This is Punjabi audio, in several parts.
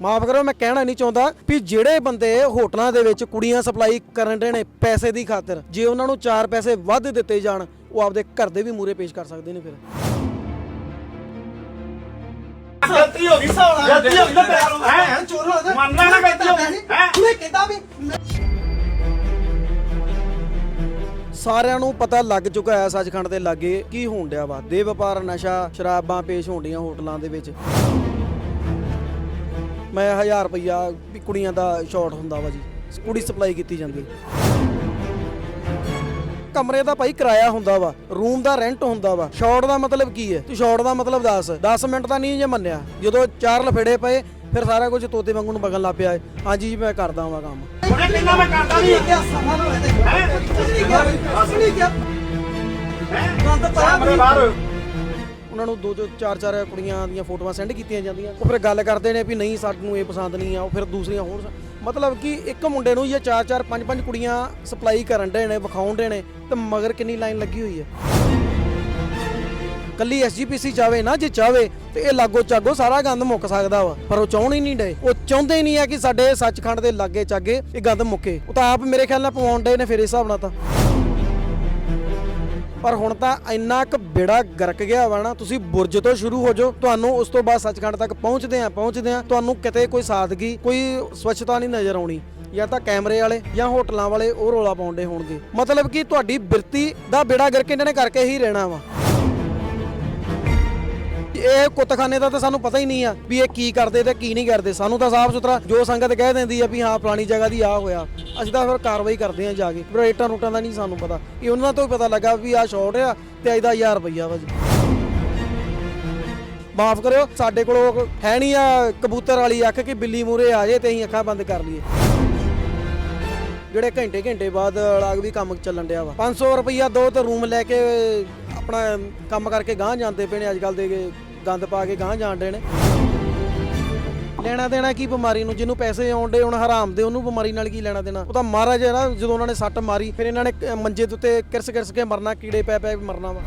ਮਾਫ ਕਰੋ ਮੈਂ ਕਹਿਣਾ ਨਹੀਂ ਚਾਹੁੰਦਾ ਵੀ ਜਿਹੜੇ ਬੰਦੇ ਹੋਟਲਾਂ ਦੇ ਵਿੱਚ ਕੁੜੀਆਂ ਸਪਲਾਈ ਕਰਨ ਦੇ ਨੇ ਪੈਸੇ ਦੀ ਖਾਤਰ ਜੇ ਉਹਨਾਂ ਨੂੰ 4 ਪੈਸੇ ਵੱਧ ਦਿੱਤੇ ਜਾਣ ਉਹ ਆਪਦੇ ਘਰ ਦੇ ਵੀ ਮੂਰੇ ਪੇਸ਼ ਕਰ ਸਕਦੇ ਨੇ ਫਿਰ। ਗਲਤੀ ਹੋ ਗਈ ਗਲਤੀ ਹੋ ਗਈ ਤਾਂ ਹੈ? ਹੈ? ਚੋਰ ਹੋ ਗਿਆ ਮੰਨਣਾ ਨਾ ਗਲਤੀ ਹੋ ਗਈ। ਹੈ? ਤੂੰ ਕਿਦਾਂ ਵੀ ਸਾਰਿਆਂ ਨੂੰ ਪਤਾ ਲੱਗ ਚੁੱਕਾ ਹੈ ਸੱਚਖੰਡ ਦੇ ਲਾਗੇ ਕੀ ਹੋਣ ਡਿਆ ਵਾ। ਦੇ ਵਪਾਰ ਨਸ਼ਾ ਸ਼ਰਾਬਾਂ ਪੇਸ਼ ਹੋਣਡੀਆਂ ਹੋਟਲਾਂ ਦੇ ਵਿੱਚ। ਮੈਂ 1000 ਰੁਪਈਆ ਵੀ ਕੁੜੀਆਂ ਦਾ ਸ਼ਾਰਟ ਹੁੰਦਾ ਵਾ ਜੀ। ਕੁੜੀ ਸਪਲਾਈ ਕੀਤੀ ਜਾਂਦੀ। ਕਮਰੇ ਦਾ ਭਾਈ ਕਿਰਾਇਆ ਹੁੰਦਾ ਵਾ ਰੂਮ ਦਾ ਰੈਂਟ ਹੁੰਦਾ ਵਾ। ਸ਼ਾਰਟ ਦਾ ਮਤਲਬ ਕੀ ਹੈ? ਤੂੰ ਸ਼ਾਰਟ ਦਾ ਮਤਲਬ ਦੱਸ। 10 ਮਿੰਟ ਤਾਂ ਨਹੀਂ ਜੇ ਮੰਨਿਆ। ਜਦੋਂ ਚਾਰ ਲਫੇੜੇ ਪਏ ਫਿਰ ਸਾਰਾ ਕੁਝ ਤੋਤੇ ਵਾਂਗੂ ਨੂੰ ਬਗਨ ਲੱਗ ਪਿਆ। ਹਾਂਜੀ ਜੀ ਮੈਂ ਕਰਦਾ ਹਾਂ ਕੰਮ। ਉਹਨੇ ਕਿੰਨਾ ਮੈਂ ਕਰਦਾ ਨਹੀਂ ਕਿਆ ਸਮਾਂ ਹੋਇਆ ਤੇ। ਕੁਛ ਨਹੀਂ ਕਿਹਾ ਕੁਛ ਨਹੀਂ ਕਿਹਾ। ਹੈ? ਗੰਦ ਪਾਇਆ ਮੇਰੇ ਬਾਹਰ। ਉਹਨਾਂ ਨੂੰ ਦੋ ਦੋ ਚਾਰ ਚਾਰ ਕੁੜੀਆਂ ਦੀਆਂ ਫੋਟੋਆਂ ਸੈਂਡ ਕੀਤੀਆਂ ਜਾਂਦੀਆਂ। ਉਹ ਫਿਰ ਗੱਲ ਕਰਦੇ ਨੇ ਵੀ ਨਹੀਂ, ਸਾਨੂੰ ਇਹ ਪਸੰਦ ਨਹੀਂ ਆ, ਉਹ ਫਿਰ ਦੂਸਰੀਆਂ ਹੋਰ ਮਤਲਬ ਕਿ ਇੱਕ ਮੁੰਡੇ ਨੂੰ ਇਹ ਚਾਰ ਚਾਰ ਪੰਜ ਪੰਜ ਕੁੜੀਆਂ ਸਪਲਾਈ ਕਰਨ ਦੇ ਨੇ, ਵਿਖਾਉਣ ਦੇ ਨੇ, ਤੇ ਮਗਰ ਕਿੰਨੀ ਲਾਈਨ ਲੱਗੀ ਹੋਈ ਹੈ? ਕੱਲੀ ਐਸਜੀਪੀਸੀ ਚਾਵੇ ਨਾ, ਜੇ ਚਾਵੇ, ਤੇ ਇਹ ਲਾਗੋ ਚਾਗੋ ਸਾਰਾ ਗੰਦ ਮੁੱਕ ਸਕਦਾ ਵਾ। ਪਰ ਉਹ ਚਾਹੁਣ ਹੀ ਨਹੀਂ ਡੇ ਉਹ ਚਾਹੁੰਦੇ ਹੀ ਨਹੀਂ ਆ ਕਿ ਸਾਡੇ ਸੱਚਖੰਡ ਦੇ ਲਾਗੇ ਚਾਗੇ ਇਹ ਗੰਦ ਮੁੱਕੇ। ਉਹ ਤਾਂ ਆਪ ਮੇਰੇ ਖਿਆਲ ਨਾਲ ਪਵਾਉਣ ਡੇ ਨੇ, ਫਿਰ ਇਸ ਹਿਸਾਬ ਨਾਲ ਤਾਂ। ਪਰ ਹੁਣ ਤਾਂ ਇੰਨਾ ਕੁ ਬੇੜਾ ਗਰਕ ਗਿਆ ਵਾ ਨਾ, ਤੁਸੀਂ ਬੁਰਜ ਤੋਂ ਸ਼ੁਰੂ ਹੋ ਜਾਓ, ਤੁਹਾਨੂੰ ਉਸ ਤੋਂ ਬਾਅਦ ਸੱਚਖੰਡ ਤੱਕ ਪਹੁੰਚਦੇ ਆ ਪਹੁੰਚਦੇ ਆ ਤੁਹਾਨੂੰ ਕਿਤੇ ਕੋਈ ਸਾਦਗੀ, ਕੋਈ ਸਵੱਛਤਾ ਨਹੀਂ ਨਜ਼ਰ ਆਉਣੀ, ਜਾਂ ਤਾਂ ਕੈਮਰੇ ਵਾਲੇ ਜਾਂ ਹੋਟਲਾਂ ਵਾਲੇ ਉਹ ਰੋਲਾ ਪਾਉਂਦੇ ਹੋਣਗੇ। ਮਤਲਬ ਕਿ ਤੁਹਾਡੀ ਬਿਰਤੀ ਦਾ ਬੇੜਾ ਗਰਕ ਇਹਨਾਂ ਨੇ ਕਰਕੇ ਹੀ ਰਹਿਣਾ ਵਾ। ਇਹ ਕੁੱਤਖਾਨੇ ਦਾ ਤਾਂ ਸਾਨੂੰ ਪਤਾ ਹੀ ਨਹੀਂ ਆ ਵੀ ਇਹ ਕੀ ਕਰਦੇ ਤੇ ਕੀ ਨਹੀਂ ਕਰਦੇ। ਸਾਨੂੰ ਤਾਂ ਸਾਫ਼ ਸੁਥਰਾ ਜੋ ਸੰਗਤ ਕਹਿ ਦਿੰਦੀ ਆ ਵੀ ਹਾਂ, ਫਲਾਣੀ ਜਗ੍ਹਾ ਦੀ ਆ ਹੋਇਆ। ਅਸੀਂ ਤਾਂ ਫਿਰ ਕਾਰਵਾਈ ਕਰਦੇ ਆ ਜਾ ਕੇ। ਪਰ ਰੇਟਾਂ ਰੂਟਾਂ ਦਾ ਨਹੀਂ ਸਾਨੂੰ ਪਤਾ। ਇਹ ਉਹਨਾਂ ਤੋਂ ਹੀ ਪਤਾ ਲੱਗਾ ਵੀ ਆ ਸ਼ਾਰਟ ਆ ਤੇ ਇਹਦਾ 1000 ਰੁਪਈਆ ਵਾ ਜੀ। ਮਾਫ ਕਰਿਓ, ਸਾਡੇ ਕੋਲ ਉਹ ਹੈ ਨਹੀਂ ਆ ਕਬੂਤਰ ਵਾਲੀ ਅੱਖ ਕਿ ਬਿੱਲੀ ਮੂਰੇ ਆ ਜੇ ਤੇ ਅਸੀਂ ਅੱਖਾਂ ਬੰਦ ਕਰ ਲਈਏ। ਜਿਹੜੇ ਘੰਟੇ ਘੰਟੇ ਬਾਅਦ ਲਾਗ ਵੀ ਕੰਮ ਚੱਲਣ ਡਿਆ ਵਾ। 500 ਰੁਪਈਆ ਦੋ ਤੇ ਰੂਮ ਲੈ ਕੇ ਆਪਣਾ ਕੰਮ ਕਰਕੇ ਗਾਂਹ ਜਾਂਦੇ ਪਏ ਨੇ ਅੱਜ ਕੱਲ ਦੇ ਗੰਦ ਪਾ ਕੇ ਗਾਂਹ ਜਾਂਦੇ ਨੇ। ਲੈਣਾ ਦੇਣਾ ਕੀ ਬਿਮਾਰੀ ਨੂੰ? ਜਿਹਨੂੰ ਪੈਸੇ ਆਉਂਦੇ ਹੁਣ ਹਰਾਮ ਦੇ, ਉਹਨੂੰ ਬਿਮਾਰੀ ਨਾਲ ਕੀ ਲੈਣਾ ਦੇਣਾ? ਉਹ ਤਾਂ ਮਹਾਰਾਜ ਹੈ ਨਾ, ਜਦੋਂ ਉਹਨਾਂ ਨੇ ਸੱਟ ਮਾਰੀ, ਫਿਰ ਇਹਨਾਂ ਨੇ ਮੰਜੇ ਦੇ ਉੱਤੇ ਕਿਰਸ ਕਿਰਸ ਕੇ ਮਰਨਾ, ਕੀੜੇ ਪੈ ਪੈ ਮਰਨਾ ਵਾ।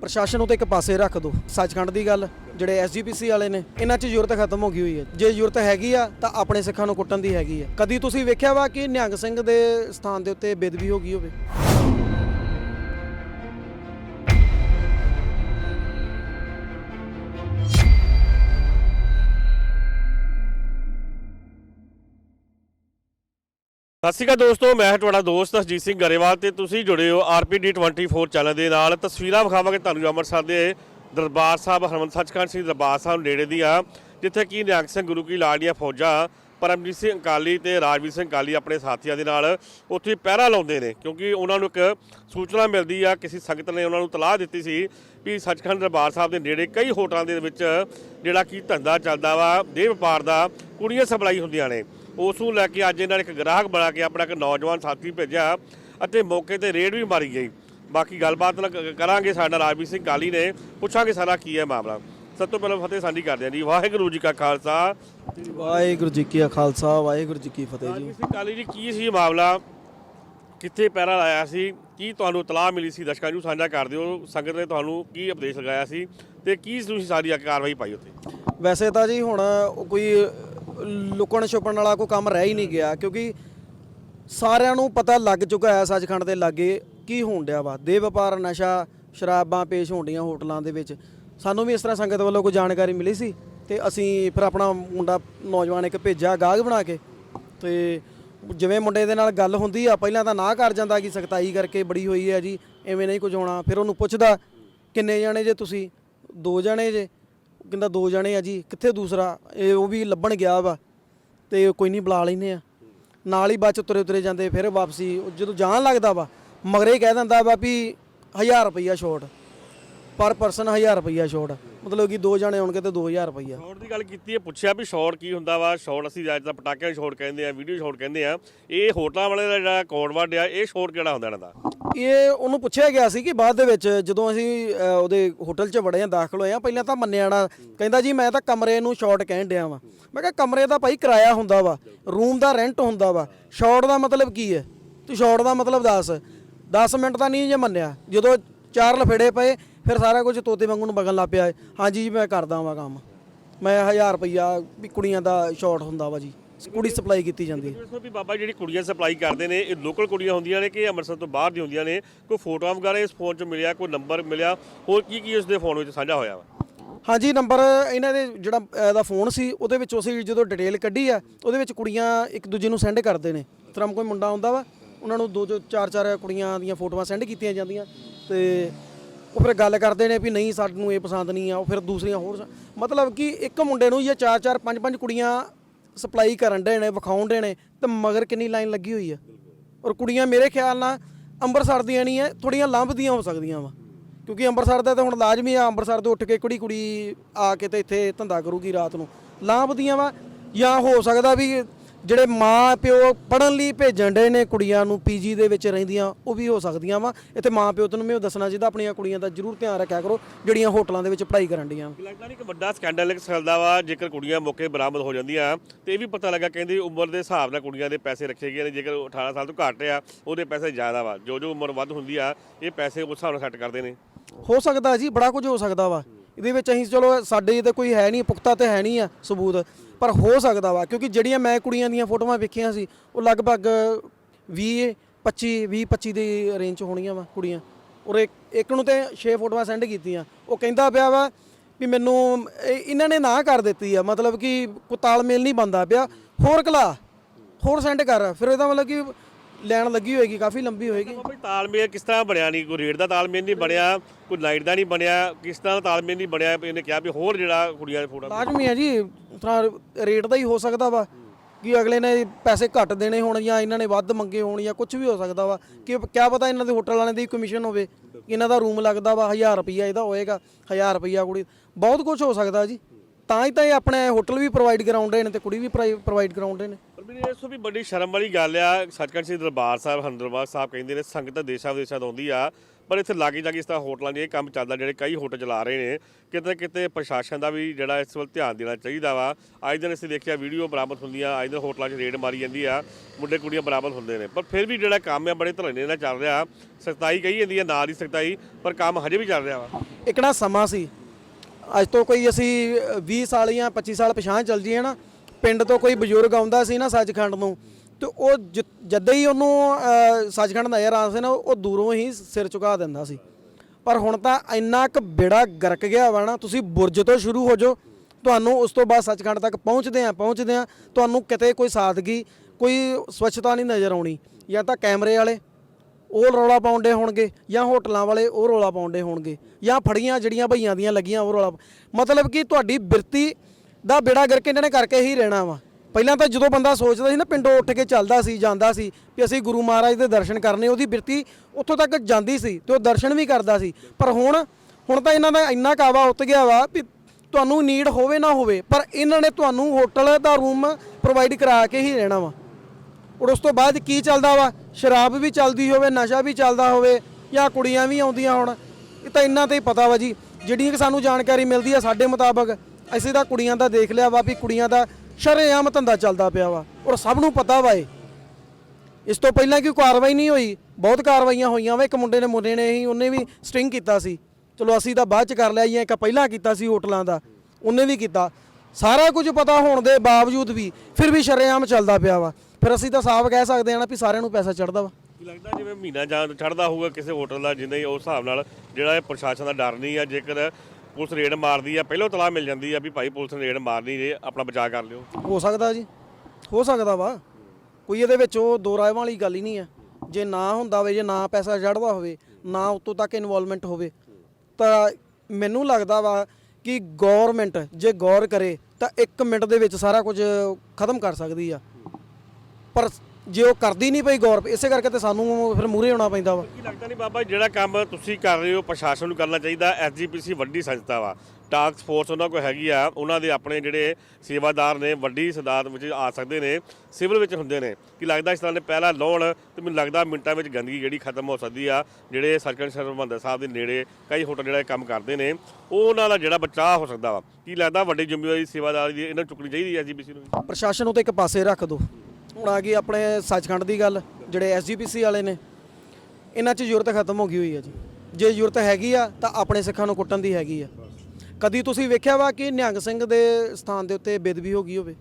ਪ੍ਰਸ਼ਾਸਨ ਨੂੰ ਤਾਂ ਇੱਕ ਪਾਸੇ ਰੱਖ ਦੋ, ਸੱਚਖੰਡ ਦੀ ਗੱਲ, ਜਿਹੜੇ ਐਸਜੀਪੀਸੀ ਵਾਲੇ ਨੇ, ਇਹਨਾਂ 'ਚ ਜ਼ਰੂਰਤ ਖਤਮ ਹੋ ਗਈ ਹੋਈ ਹੈ। ਜੇ ਜ਼ਰੂਰਤ ਹੈਗੀ ਆ, ਤਾਂ ਆਪਣੇ ਸਿੱਖਾਂ ਨੂੰ ਕੁੱਟਣ ਦੀ ਹੈਗੀ ਆ ਕਦੀ ਤੁਸੀਂ ਵੇਖਿਆ ਵਾ ਕਿ ਨਿਹੰਗ ਸਿੰਘ ਦੇ ਸਥਾਨ ਦੇ ਉੱਤੇ ਬੇਦਬੀ ਹੋ ਗਈ ਹੋਵੇ? ਸਤਿ ਸ਼੍ਰੀ ਅਕਾਲ ਦੋਸਤੋ, ਮੈਂ ਹਾਂ ਤੁਹਾਡਾ ਦੋਸਤ ਹਰਜੀਤ ਸਿੰਘ ਗਰੇਵਾਲ ਤੇ ਤੁਸੀਂ ਜੁੜੇ ਹੋ ਆਰਪੀਡੀ 24 ਚੈਨਲ ਦੇ ਨਾਲ। ਤਸਵੀਰਾਂ ਵਿਖਾਵਾਂਗੇ ਤੁਹਾਨੂੰ ਅੰਮ੍ਰਿਤਸਰ ਦੇ ਦਰਬਾਰ ਸਾਹਿਬ, ਹਰਮੰਦਰ ਸੱਚਖੰਡ ਸਿੰਘ ਦਰਬਾਰ ਸਾਹਿਬ ਨੇੜੇ ਦੀਆਂ, ਜਿੱਥੇ ਕੀ ਨਿਹੰਗ ਸਿੰਘ ਗੁਰੂ ਕੀ ਲਾੜੀਆਂ ਫੌਜਾਂ ਪਰਮਜੀਤ ਸਿੰਘ ਅਕਾਲੀ ਤੇ ਰਾਜਵੀਰ ਸਿੰਘ ਅਕਾਲੀ ਆਪਣੇ ਸਾਥੀਆਂ ਦੇ ਨਾਲ ਉੱਥੇ ਪਹਿਰਾ ਲਾਉਂਦੇ ਨੇ, ਕਿਉਂਕਿ ਉਹਨਾਂ ਨੂੰ ਇੱਕ ਸੂਚਨਾ ਮਿਲਦੀ ਆ, ਕਿਸੇ ਸੰਗਤ ਨੇ ਉਹਨਾਂ ਨੂੰ ਤਲਾਹ ਦਿੱਤੀ ਸੀ ਵੀ ਸੱਚਖੰਡ ਦਰਬਾਰ ਸਾਹਿਬ ਦੇ ਨੇੜੇ ਕਈ ਹੋਟਲਾਂ ਦੇ ਵਿੱਚ ਜਿਹੜਾ ਕੀ ਧੰਦਾ ਚੱਲਦਾ ਵਾ, ਦੇਹ ਵਪਾਰ ਦਾ ਕੁੜੀਆਂ ਸਪਲਾਈ ਹੁੰਦੀਆਂ ਨੇ। ਉਸ ਨੂੰ ਲੈ ਕੇ ਅੱਜ ਇਹਨਾਂ ਨੇ ਇੱਕ ਗ੍ਰਾਹਕ ਬਣਾ ਕੇ ਆਪਣਾ ਇੱਕ ਨੌਜਵਾਨ ਸਾਥੀ ਭੇਜਿਆ ਅਤੇ ਮੌਕੇ ਤੇ ਰੇਡ ਵੀ ਮਾਰੀ ਗਈ। ਬਾਕੀ ਗੱਲਬਾਤ ਕਰਾਂਗੇ ਸਾਡਾ ਰਾਜਵੀਰ ਸਿੰਘ ਕਾਲੀ ਨੇ ਪੁੱਛਾਂਗੇ ਸਾਰਾ ਕੀ ਹੈ ਮਾਮਲਾ। ਸਭ ਤੋਂ ਪਹਿਲਾਂ ਫਤਿਹ ਸਾਂਝੀ ਕਰਦੇ ਹਾਂ ਜੀ। ਵਾਹਿਗੁਰੂ ਜੀ ਕਾ ਖਾਲਸਾ। ਵਾਹਿਗੁਰੂ ਜੀ ਕੀ ਖਾਲਸਾ ਵਾਹਿਗੁਰੂ ਜੀ ਕੀ ਫਤਿਹ ਜੀ। ਰਾਜਵੀਰ ਸਿੰਘ ਕਾਲੀ ਜੀ ਕੀ ਸੀ ਮਾਮਲਾ? ਕਿੱਥੇ ਪੈਰਾ ਲਾਇਆ ਸੀ? ਕੀ ਤੁਹਾਨੂੰ ਤਲਾਹ ਮਿਲੀ ਸੀ? ਦਰਸ਼ਕਾਂ ਨੂੰ ਸਾਂਝਾ ਕਰ ਦਿਓ। ਸੰਗਤ ਨੇ ਤੁਹਾਨੂੰ ਕੀ ਉਪਦੇਸ਼ ਲਗਾਇਆ ਸੀ? ਤੇ ਕੀ ਤੁਸੀਂ ਸਾਰੀ ਕਾਰਵਾਈ ਪਾਈ ਉੱਥੇ? ਵੈਸੇ ਤਾਂ ਜੀ ਹੁਣ ਕੋਈ ਲੁਕਣ ਛੁਪਣ ਵਾਲਾ ਕੋਈ ਕੰਮ ਰਹਿ ਹੀ ਨਹੀਂ ਗਿਆ, ਕਿਉਂਕਿ ਸਾਰਿਆਂ ਨੂੰ ਪਤਾ ਲੱਗ ਚੁੱਕਾ ਹੈ ਸੱਚਖੰਡ ਦੇ ਲਾਗੇ ਕੀ ਹੋਣ ਡਿਆ ਵਾ। ਦੇ ਵਪਾਰ, ਨਸ਼ਾ, ਸ਼ਰਾਬਾਂ ਪੇਸ਼ ਹੋਣਡੀਆਂ ਹੋਟਲਾਂ ਦੇ ਵਿੱਚ। ਸਾਨੂੰ ਵੀ ਇਸ ਤਰ੍ਹਾਂ ਸੰਗਤ ਵੱਲੋਂ ਕੋਈ ਜਾਣਕਾਰੀ ਮਿਲੀ ਸੀ? ਤੇ ਅਸੀਂ ਫਿਰ ਆਪਣਾ ਮੁੰਡਾ ਨੌਜਵਾਨ ਇੱਕ ਭੇਜਿਆ ਗਾਹਕ ਬਣਾ ਕੇ। ਤੇ ਜਿਵੇਂ ਮੁੰਡੇ ਦੇ ਨਾਲ ਗੱਲ ਹੁੰਦੀ ਆ, ਪਹਿਲਾਂ ਤਾਂ ਨਾ ਕਰ ਜਾਂਦਾ ਕਿ ਸਖਤਾਈ ਕਰਕੇ ਬੜੀ ਹੋਈ ਹੈ ਜੀ, ਐਵੇਂ ਨਹੀਂ ਕੁਝ ਹੋਣਾ। ਫਿਰ ਉਹਨੂੰ ਪੁੱਛਦਾ, ਕਿੰਨੇ ਜਾਣੇ ਜੇ ਤੁਸੀਂ? ਦੋ ਜਾਣੇ ਜੇ? ਕਹਿੰਦਾ ਦੋ ਜਣੇ ਆ ਜੀ, ਕਿੱਥੇ ਦੂਸਰਾ? ਇਹ ਉਹ ਵੀ ਲੱਭਣ ਗਿਆ ਵਾ ਤੇ ਕੋਈ ਨਹੀਂ ਬੁਲਾ ਲੈਨੇ ਆ। ਨਾਲ ਹੀ ਬਾਅਦ ਚ ਤੁਰੇ ਤੁਰੇ ਜਾਂਦੇ, ਫਿਰ ਵਾਪਸੀ, ਉਹ ਜਦੋਂ ਜਾਣ ਲੱਗਦਾ ਵਾ, ਮਗਰੇ ਹੀ ਕਹਿ ਦਿੰਦਾ ਵਾ ਵੀ 1000 ਰੁਪਈਆ ਛੋਟ। ਪਰ ਪਰਸਨ 1000 ਰੁਪਈਆ ਛੋਟ। ਮਤਲਬ ਕਿ ਦੋ ਜਣੇ ਹੋਣਗੇ ਤੇ 2000 ਰੁਪਈਆ। ਸ਼ਾਰਟ ਦੀ ਗੱਲ ਕੀਤੀ ਹੈ ਪੁੱਛਿਆ ਵੀ ਸ਼ਾਰਟ ਕੀ ਹੁੰਦਾ ਵਾ? ਸ਼ਾਰਟ ਅਸੀਂ ਅੱਜ ਤਾਂ ਪਟਾਕਿਆਂ ਸ਼ਾਰਟ ਕਹਿੰਦੇ ਆ ਵੀਡੀਓ ਸ਼ਾਰਟ ਕਹਿੰਦੇ ਆ। ਇਹ ਹੋਟਲਾਂ ਵਾਲੇ ਦਾ ਜਿਹੜਾ ਕੋਡ ਵਰਡ ਆ ਇਹ ਸ਼ਾਰਟ ਕਿਹੜਾ ਹੁੰਦਾ ਇਹਨਾਂ ਦਾ? ਇਹ ਉਹਨੂੰ ਪੁੱਛਿਆ ਗਿਆ ਸੀ ਕਿ ਬਾਅਦ ਦੇ ਵਿੱਚ ਜਦੋਂ ਅਸੀਂ ਅ, ਉਹਦੇ ਹੋਟਲ 'ਚ ਵੜੇ ਆ ਦਾਖਲ ਹੋਏ ਆ ਪਹਿਲਾਂ ਤਾਂ ਮੰਨਿਆ ਨਾ ਕਹਿੰਦਾ ਜੀ ਮੈਂ ਤਾਂ ਕਮਰੇ ਨੂੰ ਸ਼ਾਰਟ ਕਹਿਣ ਡਿਆ ਵਾਂ। ਮੈਂ ਕਿਹਾ ਕਮਰੇ ਦਾ ਭਾਈ ਕਿਰਾਇਆ ਹੁੰਦਾ ਵਾ ਰੂਮ ਦਾ ਰੈਂਟ ਹੁੰਦਾ ਵਾ। ਸ਼ਾਰਟ ਦਾ ਮਤਲਬ ਕੀ ਹੈ? ਤੂੰ ਸ਼ਾਰਟ ਦਾ ਮਤਲਬ ਦੱਸ। 10 ਮਿੰਟ ਤਾਂ ਨਹੀਂ ਜੇ ਮੰਨਿਆ। ਜਦੋਂ ਚਾਰ ਲਫੇੜੇ ਪਏ ਫਿਰ ਸਾਰਾ ਕੁਝ ਤੋਤੇ ਵਾਂਗੂ ਨੂੰ ਬਗਨ ਲੱਗ ਪਿਆ ਏ। ਹਾਂਜੀ ਜੀ ਮੈਂ ਕਰਦਾ ਵਾਂ ਕੰਮ। ਮੈਂ 1000 ਰੁਪਈਆ ਵੀ ਕੁੜੀਆਂ ਦਾ ਸ਼ਾਰਟ ਹੁੰਦਾ ਵਾ ਜੀ। ਕੁੜੀ ਸਪਲਾਈ ਕੀਤੀ ਜਾਂਦੀ ਹੈ। ਦੱਸੋ ਵੀ ਬਾਬਾ ਜਿਹੜੀ ਕੁੜੀਆਂ ਸਪਲਾਈ ਕਰਦੇ ਨੇ ਇਹ ਲੋਕਲ ਕੁੜੀਆਂ ਹੁੰਦੀਆਂ ਨੇ ਕਿ ਅੰਮ੍ਰਿਤਸਰ ਤੋਂ ਬਾਹਰ ਦੀਆਂ ਹੁੰਦੀਆਂ ਨੇ? ਕੋਈ ਫੋਟੋਆਂ ਵਗੈਰਾ ਇਸ ਫੋਨ 'ਚ ਮਿਲਿਆ ਕੋਈ ਨੰਬਰ ਮਿਲਿਆ? ਹੋਰ ਕੀ ਕੀ ਉਸ ਦੇ ਫੋਨ ਵਿੱਚ ਸਾਂਝਾ ਹੋਇਆ ਵਾ? ਹਾਂਜੀ ਨੰਬਰ ਇਹਨਾਂ ਦੇ ਜਿਹੜਾ ਇਹਦਾ ਫੋਨ ਸੀ ਉਹਦੇ ਵਿੱਚ ਅਸੀਂ ਜਦੋਂ ਡਿਟੇਲ ਕੱਢੀ ਆ ਉਹਦੇ ਵਿੱਚ ਕੁੜੀਆਂ ਇੱਕ ਦੂਜੇ ਨੂੰ ਸੈਂਡ ਕਰਦੇ ਨੇ। ਤਰ੍ਹਾਂ ਕੋਈ ਮੁੰਡਾ ਹੁੰਦਾ ਵਾ ਉਹਨਾਂ ਨੂੰ ਦੋ ਦੋ ਚਾਰ ਚਾਰ ਕੁੜੀਆਂ ਦੀਆਂ ਫੋਟੋਆਂ ਸੈਂਡ ਕੀਤੀਆਂ ਜਾਂਦੀਆਂ ਤੇ ਉਹ ਫਿਰ ਗੱਲ ਕਰਦੇ ਨੇ ਵੀ ਨਹੀਂ ਸਾਨੂੰ ਇਹ ਪਸੰਦ ਨਹੀਂ ਆ, ਉਹ ਫਿਰ ਦੂਸਰੀਆਂ ਹੋਰ ਮਤਲਬ ਕਿ ਇੱਕ ਮੁੰਡੇ ਨੂੰ ਜਾਂ ਚਾਰ ਚਾਰ ਪੰਜ ਪੰਜ ਕੁੜੀਆਂ ਸਪਲਾਈ ਕਰਨ ਦੇ ਨੇ, ਵਿਖਾਉਣ ਦੇ ਨੇ, ਤੇ ਮਗਰ ਕਿੰਨੀ ਲਾਈਨ ਲੱਗੀ ਹੋਈ ਆ। ਔਰ ਕੁੜੀਆਂ ਮੇਰੇ ਖਿਆਲ ਨਾਲ ਅੰਮ੍ਰਿਤਸਰ ਦੀਆਂ ਨਹੀਂ ਐ ਥੋੜੀਆਂ ਲੰਬਦੀਆਂ ਹੋ ਸਕਦੀਆਂ ਵਾ। ਕਿਉਂਕਿ ਅੰਮ੍ਰਿਤਸਰ ਦਾ ਤਾਂ ਹੁਣ ਲਾਜ਼ਮੀ ਆ, ਅੰਮ੍ਰਿਤਸਰ ਤੋਂ ਉੱਠ ਕੇ ਕੁੜੀ ਕੁੜੀ ਆ ਕੇ ਤੇ ਇੱਥੇ ਧੰਦਾ ਕਰੂਗੀ ਰਾਤ ਨੂੰ। ਲਾਂਭਦੀਆਂ ਵਾ, ਜਾਂ ਹੋ ਸਕਦਾ ਵੀ ਜਿਹੜੇ ਮਾਂ ਪਿਓ ਪੜਨ ਲਈ ਭੇਜਣ ਦੇ ਨੇ ਕੁੜੀਆਂ ਨੂੰ ਪੀਜੀ ਦੇ ਵਿੱਚ ਰਹਿੰਦੀਆਂ ਉਹ ਵੀ ਹੋ ਸਕਦੀਆਂ ਵਾ। ਇੱਥੇ ਮਾਂ ਪਿਓ ਨੂੰ ਮੈਂ ਦੱਸਣਾ ਚਾਹੀਦਾ ਆਪਣੀਆਂ ਕੁੜੀਆਂ ਦਾ ਜ਼ਰੂਰ ਧਿਆਨ ਰੱਖਿਆ ਕਰੋ ਜਿਹੜੀਆਂ ਹੋਟਲਾਂ ਦੇ ਵਿੱਚ ਪੜ੍ਹਾਈ ਕਰਨ ਡੀਆਂ ਲੱਗਦਾ ਨਹੀਂ ਕਿ ਵੱਡਾ ਸਕੈਂਡਲ ਇੱਕ ਚੱਲਦਾ ਵਾ ਜੇਕਰ ਕੁੜੀਆਂ ਮੌਕੇ ਬਰਾਮਦ ਹੋ ਜਾਂਦੀਆਂ ਤੇ ਇਹ ਵੀ ਪਤਾ ਲੱਗਾ ਕਹਿੰਦੇ ਉਮਰ ਦੇ ਹਿਸਾਬ ਨਾਲ ਕੁੜੀਆਂ ਦੇ ਪੈਸੇ ਰੱਖੇ ਗਏ ਨੇ ਜੇਕਰ 18 ਸਾਲ ਤੋਂ ਘੱਟ ਆ ਉਹਦੇ ਪੈਸੇ ਜ਼ਿਆਦਾ ਵਾ। ਜੋ ਜੋ ਉਮਰ ਵੱਧ ਹੁੰਦੀ ਆ ਇਹ ਪੈਸੇ ਉਸ ਹਿਸਾਬ ਨਾਲ ਸੈੱਟ ਕਰਦੇ ਨੇ। ਹੋ ਸਕਦਾ ਜੀ ਬੜਾ ਕੁਝ ਹੋ ਸਕਦਾ ਵਾ। ਇਹਦੇ ਵਿੱਚ ਅਸੀਂ ਚਲੋ ਸਾਡੇ ਤੇ ਕੋਈ ਹੈ ਨਹੀਂ ਪੁਖਤਾ ਤੇ ਹੈ ਨਹੀਂ ਆ ਸਬੂਤ। ਪਰ ਹੋ ਸਕਦਾ ਵਾ, ਕਿਉਂਕਿ ਜਿਹੜੀਆਂ ਮੈਂ ਕੁੜੀਆਂ ਦੀਆਂ ਫੋਟੋਆਂ ਵੇਖੀਆਂ ਸੀ, ਉਹ ਲਗਭਗ 20 25 20 25 ਦੀ ਰੇਂਜ ਚ ਹੋਣੀਆਂ ਵਾ ਕੁੜੀਆਂ। ਔਰ ਇੱਕ ਨੂੰ ਤੇ 6 ਫੋਟੋਆਂ ਸੈਂਡ ਕੀਤੀਆਂ। ਉਹ ਕਹਿੰਦਾ ਪਿਆ ਵਾ ਵੀ ਮੈਨੂੰ ਇਹ- ਇਹਨਾਂ ਨੇ ਨਾ ਕਰ ਦਿੱਤੀ ਆ, ਮਤਲਬ ਕਿ ਕੋਈ ਤਾਲਮੇਲ ਨਹੀਂ ਬੰਦਾ ਪਿਆ। ਹੋਰ ਕਲਾ, ਹੋਰ ਸੈਂਡ ਕਰ, ਫਿਰ ਇਹਦਾ ਮਤਲਬ ਕਿ ਲਾਈਨ ਲੱਗੀ ਹੋਏਗੀ ਕਾਫੀ ਲੰਬੀ ਹੋਏਗੀ। ਜੀ ਤਾਲਮੇਲ ਕਿਸ ਤਰ੍ਹਾਂ ਬਣਿਆ ਨਹੀਂ ਕੋਈ ਰੇਟ ਦਾ ਤਾਲਮੇਲ ਨਹੀਂ ਬਣਿਆ ਕੋਈ ਲਾਈਟ ਦਾ ਨਹੀਂ ਬਣਿਆ ਕਿਸ ਤਰ੍ਹਾਂ ਦਾ ਤਾਲਮੇਲ ਨਹੀਂ ਬਣਿਆ ਵੀ ਇਹਨੇ ਕਿਹਾ ਵੀ ਹੋਰ ਜਿਹੜਾ ਕੁੜੀਆਂ ਦੇ ਫੋਟੋ ਲਾਜ਼ਮੀ ਹੈ ਜੀ ਤਾਂ ਰੇਟ ਦਾ ਹੀ ਹੋ ਸਕਦਾ ਵਾ ਕਿ ਅਗਲੇ ਨੇ ਪੈਸੇ ਘੱਟ ਦੇਣੇ ਹੋਣ ਜਾਂ ਇਹਨਾਂ ਨੇ ਵੱਧ ਮੰਗੇ ਹੋਣ ਜਾਂ ਕੁਝ ਵੀ ਹੋ ਸਕਦਾ ਵਾ। ਕਿ ਕਿਆ ਪਤਾ ਇਹਨਾਂ ਦੇ ਹੋਟਲ ਵਾਲਿਆਂ ਦੀ ਕਮਿਸ਼ਨ ਹੋਵੇ ਇਹਨਾਂ ਦਾ ਰੂਮ ਲੱਗਦਾ ਵਾ 1000 ਰੁਪਈਆ ਇਹਦਾ ਹੋਏਗਾ 1000 ਰੁਪਈਆ ਕੁੜੀ ਬਹੁਤ ਕੁਝ ਹੋ ਸਕਦਾ ਜੀ। ਤਾਂ ਹੀ ਤਾਂ ਇਹ ਆਪਣੇ ਹੋਟਲ ਵੀ ਪ੍ਰੋਵਾਈਡ ਕਰਾਉਂਦੇ ਨੇ ਤੇ ਕੁੜੀ ਵੀ ਪ੍ਰੋਵਾਈਡ ਕਰਾਉਂਦੇ ਨੇ। ਪਰ ਮੈਨੂੰ ਇਸ ਵੀ ਵੱਡੀ ਸ਼ਰਮ ਵਾਲੀ ਗੱਲ ਆ। ਸੱਚਖੰਡ ਸ੍ਰੀ ਦਰਬਾਰ ਸਾਹਿਬ ਹੰਦਰਬਾਰ ਸਾਹਿਬ ਕਹਿੰਦੇ ਨੇ, ਸੰਗਤ ਦੇਸ਼ਾਂ ਵਿਦੇਸ਼ਾਂ ਤੋਂ ਆਉਂਦੀ ਆ, ਪਰ ਇੱਥੇ ਲਾਗੇ ਜਾ ਕੇ ਇਸ ਤਰ੍ਹਾਂ ਹੋਟਲਾਂ 'ਚ ਇਹ ਕੰਮ ਚੱਲਦਾ, ਜਿਹੜੇ ਕਈ ਹੋਟਲ ਚਲਾ ਰਹੇ ਨੇ। ਕਿਤੇ ਨਾ ਕਿਤੇ ਪ੍ਰਸ਼ਾਸਨ ਦਾ ਵੀ ਜਿਹੜਾ ਇਸ ਵੱਲ ਧਿਆਨ ਦੇਣਾ ਚਾਹੀਦਾ ਵਾ। ਅੱਜ ਦਿਨ ਅਸੀਂ ਦੇਖਿਆ ਵੀਡੀਓ ਬਰਾਮਦ ਹੁੰਦੀਆਂ, ਅੱਜ ਦਿਨ ਹੋਟਲਾਂ 'ਚ ਰੇਡ ਮਾਰੀ ਜਾਂਦੀ ਆ ਮੁੰਡੇ ਕੁੜੀਆਂ ਬਰਾਮਦ ਹੁੰਦੇ ਨੇ। ਪਰ ਫਿਰ ਵੀ ਜਿਹੜਾ ਕੰਮ ਆ, ਬੜੇ ਧਰਨੇ ਨਾਲ ਚੱਲ ਰਿਹਾ। ਸਖਤਾਈ ਕਹੀ ਜਾਂਦੀ ਆ, ਨਾਲ ਦੀ ਸਖਤਾਈ, ਪਰ ਕੰਮ ਹਜੇ ਵੀ ਚੱਲ ਰਿਹਾ ਵਾ। ਇੱਕ ਸਮਾਂ ਸੀ। ਅੱਜ ਤੋਂ ਕੋਈ ਅਸੀਂ 20 ਸਾਲ ਜਾਂ 25 ਸਾਲ ਪਛਾਣ ਚੱਲ ਜੀਏ ਨਾ ਪਿੰਡ ਤੋਂ ਕੋਈ ਬਜ਼ੁਰਗ ਆਉਂਦਾ ਸੀ ਨਾ ਸੱਚਖੰਡ ਨੂੰ, ਤੇ ਉਹ ਜ- ਹੀ ਉਹਨੂੰ ਸੱਚਖੰਡ ਨਜ਼ਰ ਆਉਂਦਾ ਸੀ ਨਾ, ਉਹ ਦੂਰੋਂ ਹੀ ਸਿਰ ਝੁਕਾ ਦਿੰਦਾ ਸੀ। ਪਰ ਹੁਣ ਤਾਂ ਇੰਨਾ ਕੁ ਬੇੜਾ ਗਰਕ ਗਿਆ ਵਾ ਨਾ, ਤੁਸੀਂ ਬੁਰਜ ਤੋਂ ਸ਼ੁਰੂ ਹੋ ਜਾਓ, ਤੁਹਾਨੂੰ ਉਸ ਤੋਂ ਬਾਅਦ ਸੱਚਖੰਡ ਤੱਕ ਪਹੁੰਚਦੇ ਆ ਪਹੁੰਚਦੇ ਆ, ਤੁਹਾਨੂੰ ਕਿਤੇ ਕੋਈ ਸਾਦਗੀ, ਕੋਈ ਸਵੱਛਤਾ ਨਹੀਂ ਨਜ਼ਰ ਆਉਣੀ, ਜਾਂ ਤਾਂ ਕੈਮਰੇ ਵਾਲੇ ਉਹ ਰੌਲਾ ਪਾਉਂਦੇ ਹੋਣਗੇ, ਜਾਂ ਹੋਟਲਾਂ ਵਾਲੇ ਉਹ ਰੌਲਾ ਪਾਉਂਦੇ ਹੋਣਗੇ, ਜਾਂ ਫੜੀਆਂ ਜਿਹੜੀਆਂ ਭਈਆਂ ਦੀਆਂ ਲੱਗੀਆਂ ਉਹ ਰੌਲਾ ਮਤਲਬ ਕਿ ਤੁਹਾਡੀ ਬਿਰਤੀ ਦਾ ਬੇੜਾ ਗਰਕ ਇਹਨਾਂ ਨੇ ਕਰਕੇ ਹੀ ਰਹਿਣਾ ਵਾ। ਪਹਿਲਾਂ ਤਾਂ ਜਦੋਂ ਬੰਦਾ ਸੋਚਦਾ ਸੀ ਨਾ, ਪਿੰਡੋਂ ਉੱਠ ਕੇ ਚੱਲਦਾ ਸੀ, ਜਾਂਦਾ ਸੀ ਵੀ ਅਸੀਂ ਗੁਰੂ ਮਹਾਰਾਜ ਦੇ ਦਰਸ਼ਨ ਕਰਨੇ, ਉਹਦੀ ਬਿਰਤੀ ਉੱਥੋਂ ਤੱਕ ਜਾਂਦੀ ਸੀ ਤੇ ਉਹ ਦਰਸ਼ਨ ਵੀ ਕਰਦਾ ਸੀ। ਪਰ ਹੁਣ ਹੁਣ ਤਾਂ ਇਹਨਾਂ ਦਾ ਇੰਨਾ ਕਾਵਾ ਉੱਤ ਗਿਆ ਵਾ ਵੀ ਤੁਹਾਨੂੰ ਨੀਡ ਹੋਵੇ ਨਾ ਹੋਵੇ, ਪਰ ਇਹਨਾਂ ਨੇ ਤੁਹਾਨੂੰ ਹੋਟਲ ਦਾ ਰੂਮ ਪ੍ਰੋਵਾਈਡ ਕਰਾ ਕੇ ਹੀ ਰਹਿਣਾ ਵਾ। ਔਰ ਉਸ ਤੋਂ ਬਾਅਦ ਕੀ ਚੱਲਦਾ ਵਾ? ਸ਼ਰਾਬ ਵੀ ਚੱਲਦੀ ਹੋਵੇ, ਨਸ਼ਾ ਵੀ ਚੱਲਦਾ ਹੋਵੇ, ਜਾਂ ਕੁੜੀਆਂ ਵੀ ਆਉਂਦੀਆਂ ਹੁਣ, ਇਹ ਤਾਂ ਇਹਨਾਂ ਤੇ ਹੀ ਪਤਾ ਵਾ ਜੀ। ਜਿਹੜੀ ਕਿ ਸਾਨੂੰ ਜਾਣਕਾਰੀ ਮਿਲਦੀ ਆ, ਸਾਡੇ ਮੁਤਾਬਕ ਅਸੀਂ ਤਾਂ ਕੁੜੀਆਂ ਦਾ ਦੇਖ ਲਿਆ ਵਾ ਵੀ ਕੁੜੀਆਂ ਦਾ ਸ਼ਰੇਆਮ ਧੰਦਾ ਚੱਲਦਾ ਪਿਆ ਵਾ। ਔਰ ਸਭ ਨੂੰ ਪਤਾ ਵਾ ਇਹ। ਇਸ ਤੋਂ ਪਹਿਲਾਂ ਕੋਈ ਕਾਰਵਾਈ ਨਹੀਂ ਹੋਈ। ਬਹੁਤ ਕਾਰਵਾਈਆਂ ਹੋਈਆਂ ਵਾ। ਇੱਕ ਮੁੰਡੇ ਨੇ ਮੁੰਡੇ ਨੇ ਹੀ ਉਹਨੇ ਵੀ ਸਟ੍ਰਿੰਗ ਕੀਤਾ ਸੀ। ਚਲੋ ਅਸੀਂ ਤਾਂ ਬਾਅਦ ਚ ਕਰ ਲਿਆ ਜਾਂ। ਇੱਕ ਪਹਿਲਾਂ ਕੀਤਾ ਸੀ ਹੋਟਲਾਂ ਦਾ। ਉਹਨੇ ਵੀ ਕੀਤਾ। ਸਾਰਾ ਕੁਝ ਪਤਾ ਹੋਣ ਦੇ ਬਾਵਜੂਦ ਵੀ ਫਿਰ ਵੀ ਸ਼ਰੇਆਮ ਚੱਲਦਾ ਪਿਆ ਵਾ। ਫਿਰ ਅਸੀਂ ਤਾਂ ਸਾਫ਼ ਕਹਿ ਸਕਦੇ ਹਾਂ ਨਾ ਵੀ ਸਾਰਿਆਂ ਨੂੰ ਪੈਸਾ ਚੜਦਾ ਵਾ। ਕੀ ਲੱਗਦਾ ਜਿਵੇਂ ਮਹੀਨਾ ਜਾਂ ਚੜਦਾ ਹੋਊਗਾ ਕਿਸੇ ਹੋਟਲ ਦਾ, ਜਿੰਨੇ ਉਸ ਹਿਸਾਬ ਨਾਲ ਜਿਹੜਾ ਇਹ ਪ੍ਰਸ਼ਾਸਨ ਦਾ ਡਰ ਨਹੀਂ ਆ, ਜੇਕਰ ਪੁਲਿਸ ਰੇਡ ਮਾਰਦੀ ਆ, ਪਹਿਲਾਂ ਤਲਾਹ ਮਿਲ ਜਾਂਦੀ ਆ ਵੀ ਭਾਈ ਪੁਲਿਸ ਨੇ ਰੇਡ ਮਾਰਨੀ ਜੇ, ਆਪਣਾ ਬਚਾਅ ਕਰ ਲਿਓ। ਹੋ ਸਕਦਾ ਜੀ, ਹੋ ਸਕਦਾ ਵਾ। ਕੋਈ ਇਹਦੇ ਵਿੱਚ ਉਹ ਦੋ ਰਾਇਵਾਂ ਵਾਲੀ ਗੱਲ ਹੀ ਨਹੀਂ ਆ। ਜੇ ਨਾ ਹੁੰਦਾ ਹੋਵੇ, ਜੇ ਨਾ ਪੈਸਾ ਚੜਦਾ ਹੋਵੇ, ਨਾ ਉਤੋਂ ਤੱਕ ਇਨਵੋਲਵਮੈਂਟ ਹੋਵੇ, ਤਾਂ ਮੈਨੂੰ ਲੱਗਦਾ ਵਾ ਕਿ ਗਵਰਨਮੈਂਟ ਜੇ ਗੌਰ ਕਰੇ, ਤਾਂ 1 ਮਿੰਟ ਦੇ ਵਿੱਚ ਸਾਰਾ ਕੁਝ ਖਤਮ ਕਰ ਸਕਦੀ ਆ। ਪਰ ਜੇ ਉਹ ਕਰਦੀ ਨਹੀਂ ਪਈ ਗੌਰ ਇਸੇ ਕਰਕੇ ਤੇ ਸਾਨੂੰ ਫਿਰ ਮੂਹਰੇ ਆਉਣਾ ਪੈਂਦਾ ਵਾ। ਕੀ ਲੱਗਦਾ ਨਹੀਂ ਬਾਬਾ ਜਿਹੜਾ ਕੰਮ ਤੁਸੀਂ ਕਰ ਰਹੇ ਹੋ ਪ੍ਰਸ਼ਾਸਨ ਨੂੰ ਕਰਨਾ ਚਾਹੀਦਾ ਐਸਜੀਪੀਸੀ ਵੱਡੀ ਸੰਸਥਾ ਵਾ। ਟਾਸਕ ਫੋਰਸ ਉਹਨਾਂ ਕੋਲ ਹੈਗੀ ਆ ਉਹਨਾਂ ਦੇ ਆਪਣੇ ਜਿਹੜੇ ਸੇਵਾਦਾਰ ਨੇ ਵੱਡੀ ਸਦਾਤ ਵਿੱਚ ਆ ਸਕਦੇ ਨੇ ਸਿਵਲ ਵਿੱਚ ਹੁੰਦੇ ਨੇ। ਕੀ ਲੱਗਦਾ ਇਸ ਤਰ੍ਹਾਂ ਦੇ ਪਹਿਲਾ ਲਾਉਣ ਤੇ ਮੈਨੂੰ ਲੱਗਦਾ ਮਿੰਟਾਂ ਵਿੱਚ ਗੰਦਗੀ ਜਿਹੜੀ ਖਤਮ ਹੋ ਸਕਦੀ ਆ ਜਿਹੜੇ ਸਰਕਲ ਸਰਬੰਦਰ ਸਾਹਿਬ ਦੇ ਨੇੜੇ ਕਈ ਹੋਟਲ ਜਿਹੜਾ ਕੰਮ ਕਰਦੇ ਨੇ ਉਹ ਉਹਨਾਂ ਦਾ ਜਿਹੜਾ ਬਚਾਅ ਹੋ ਸਕਦਾ ਵਾ। ਕੀ ਲੱਗਦਾ ਵੱਡੀ ਜ਼ਿੰਮੇਵਾਰੀ ਸੇਵਾਦਾਰ ਦੀ ਇਹਨਾਂ ਚੁੱਕਣੀ ਚਾਹੀਦੀ ਹੈ ਐਸਜੀਪੀਸੀ ਨੂੰ? ਪ੍ਰਸ਼ਾਸਨ ਨੂੰ ਤਾਂ ਇੱਕ ਪਾਸੇ ਰੱਖ ਦਿਓ ਹੁਣ ਆ ਗਈ ਆਪਣੇ ਸੱਚਖੰਡ ਦੀ ਗੱਲ, ਜਿਹੜੇ ਐਸਜੀਪੀਸੀ ਵਾਲੇ ਨੇ, ਇਹਨਾਂ 'ਚ ਜ਼ਰੂਰਤ ਖਤਮ ਹੋ ਗਈ ਹੋਈ ਹੈ ਜੀ। ਜੇ ਜ਼ਰੂਰਤ ਹੈਗੀ ਆ, ਤਾਂ ਆਪਣੇ ਸਿੱਖਾਂ ਨੂੰ ਕੁੱਟਣ ਦੀ ਹੈਗੀ ਆ। ਕਦੀ ਤੁਸੀਂ ਵੇਖਿਆ ਵਾ ਕਿ ਨਿਹੰਗ ਸਿੰਘ ਦੇ ਸਥਾਨ ਦੇ ਉੱਤੇ ਬੇਦਬੀ ਹੋ ਗਈ ਹੋਵੇ?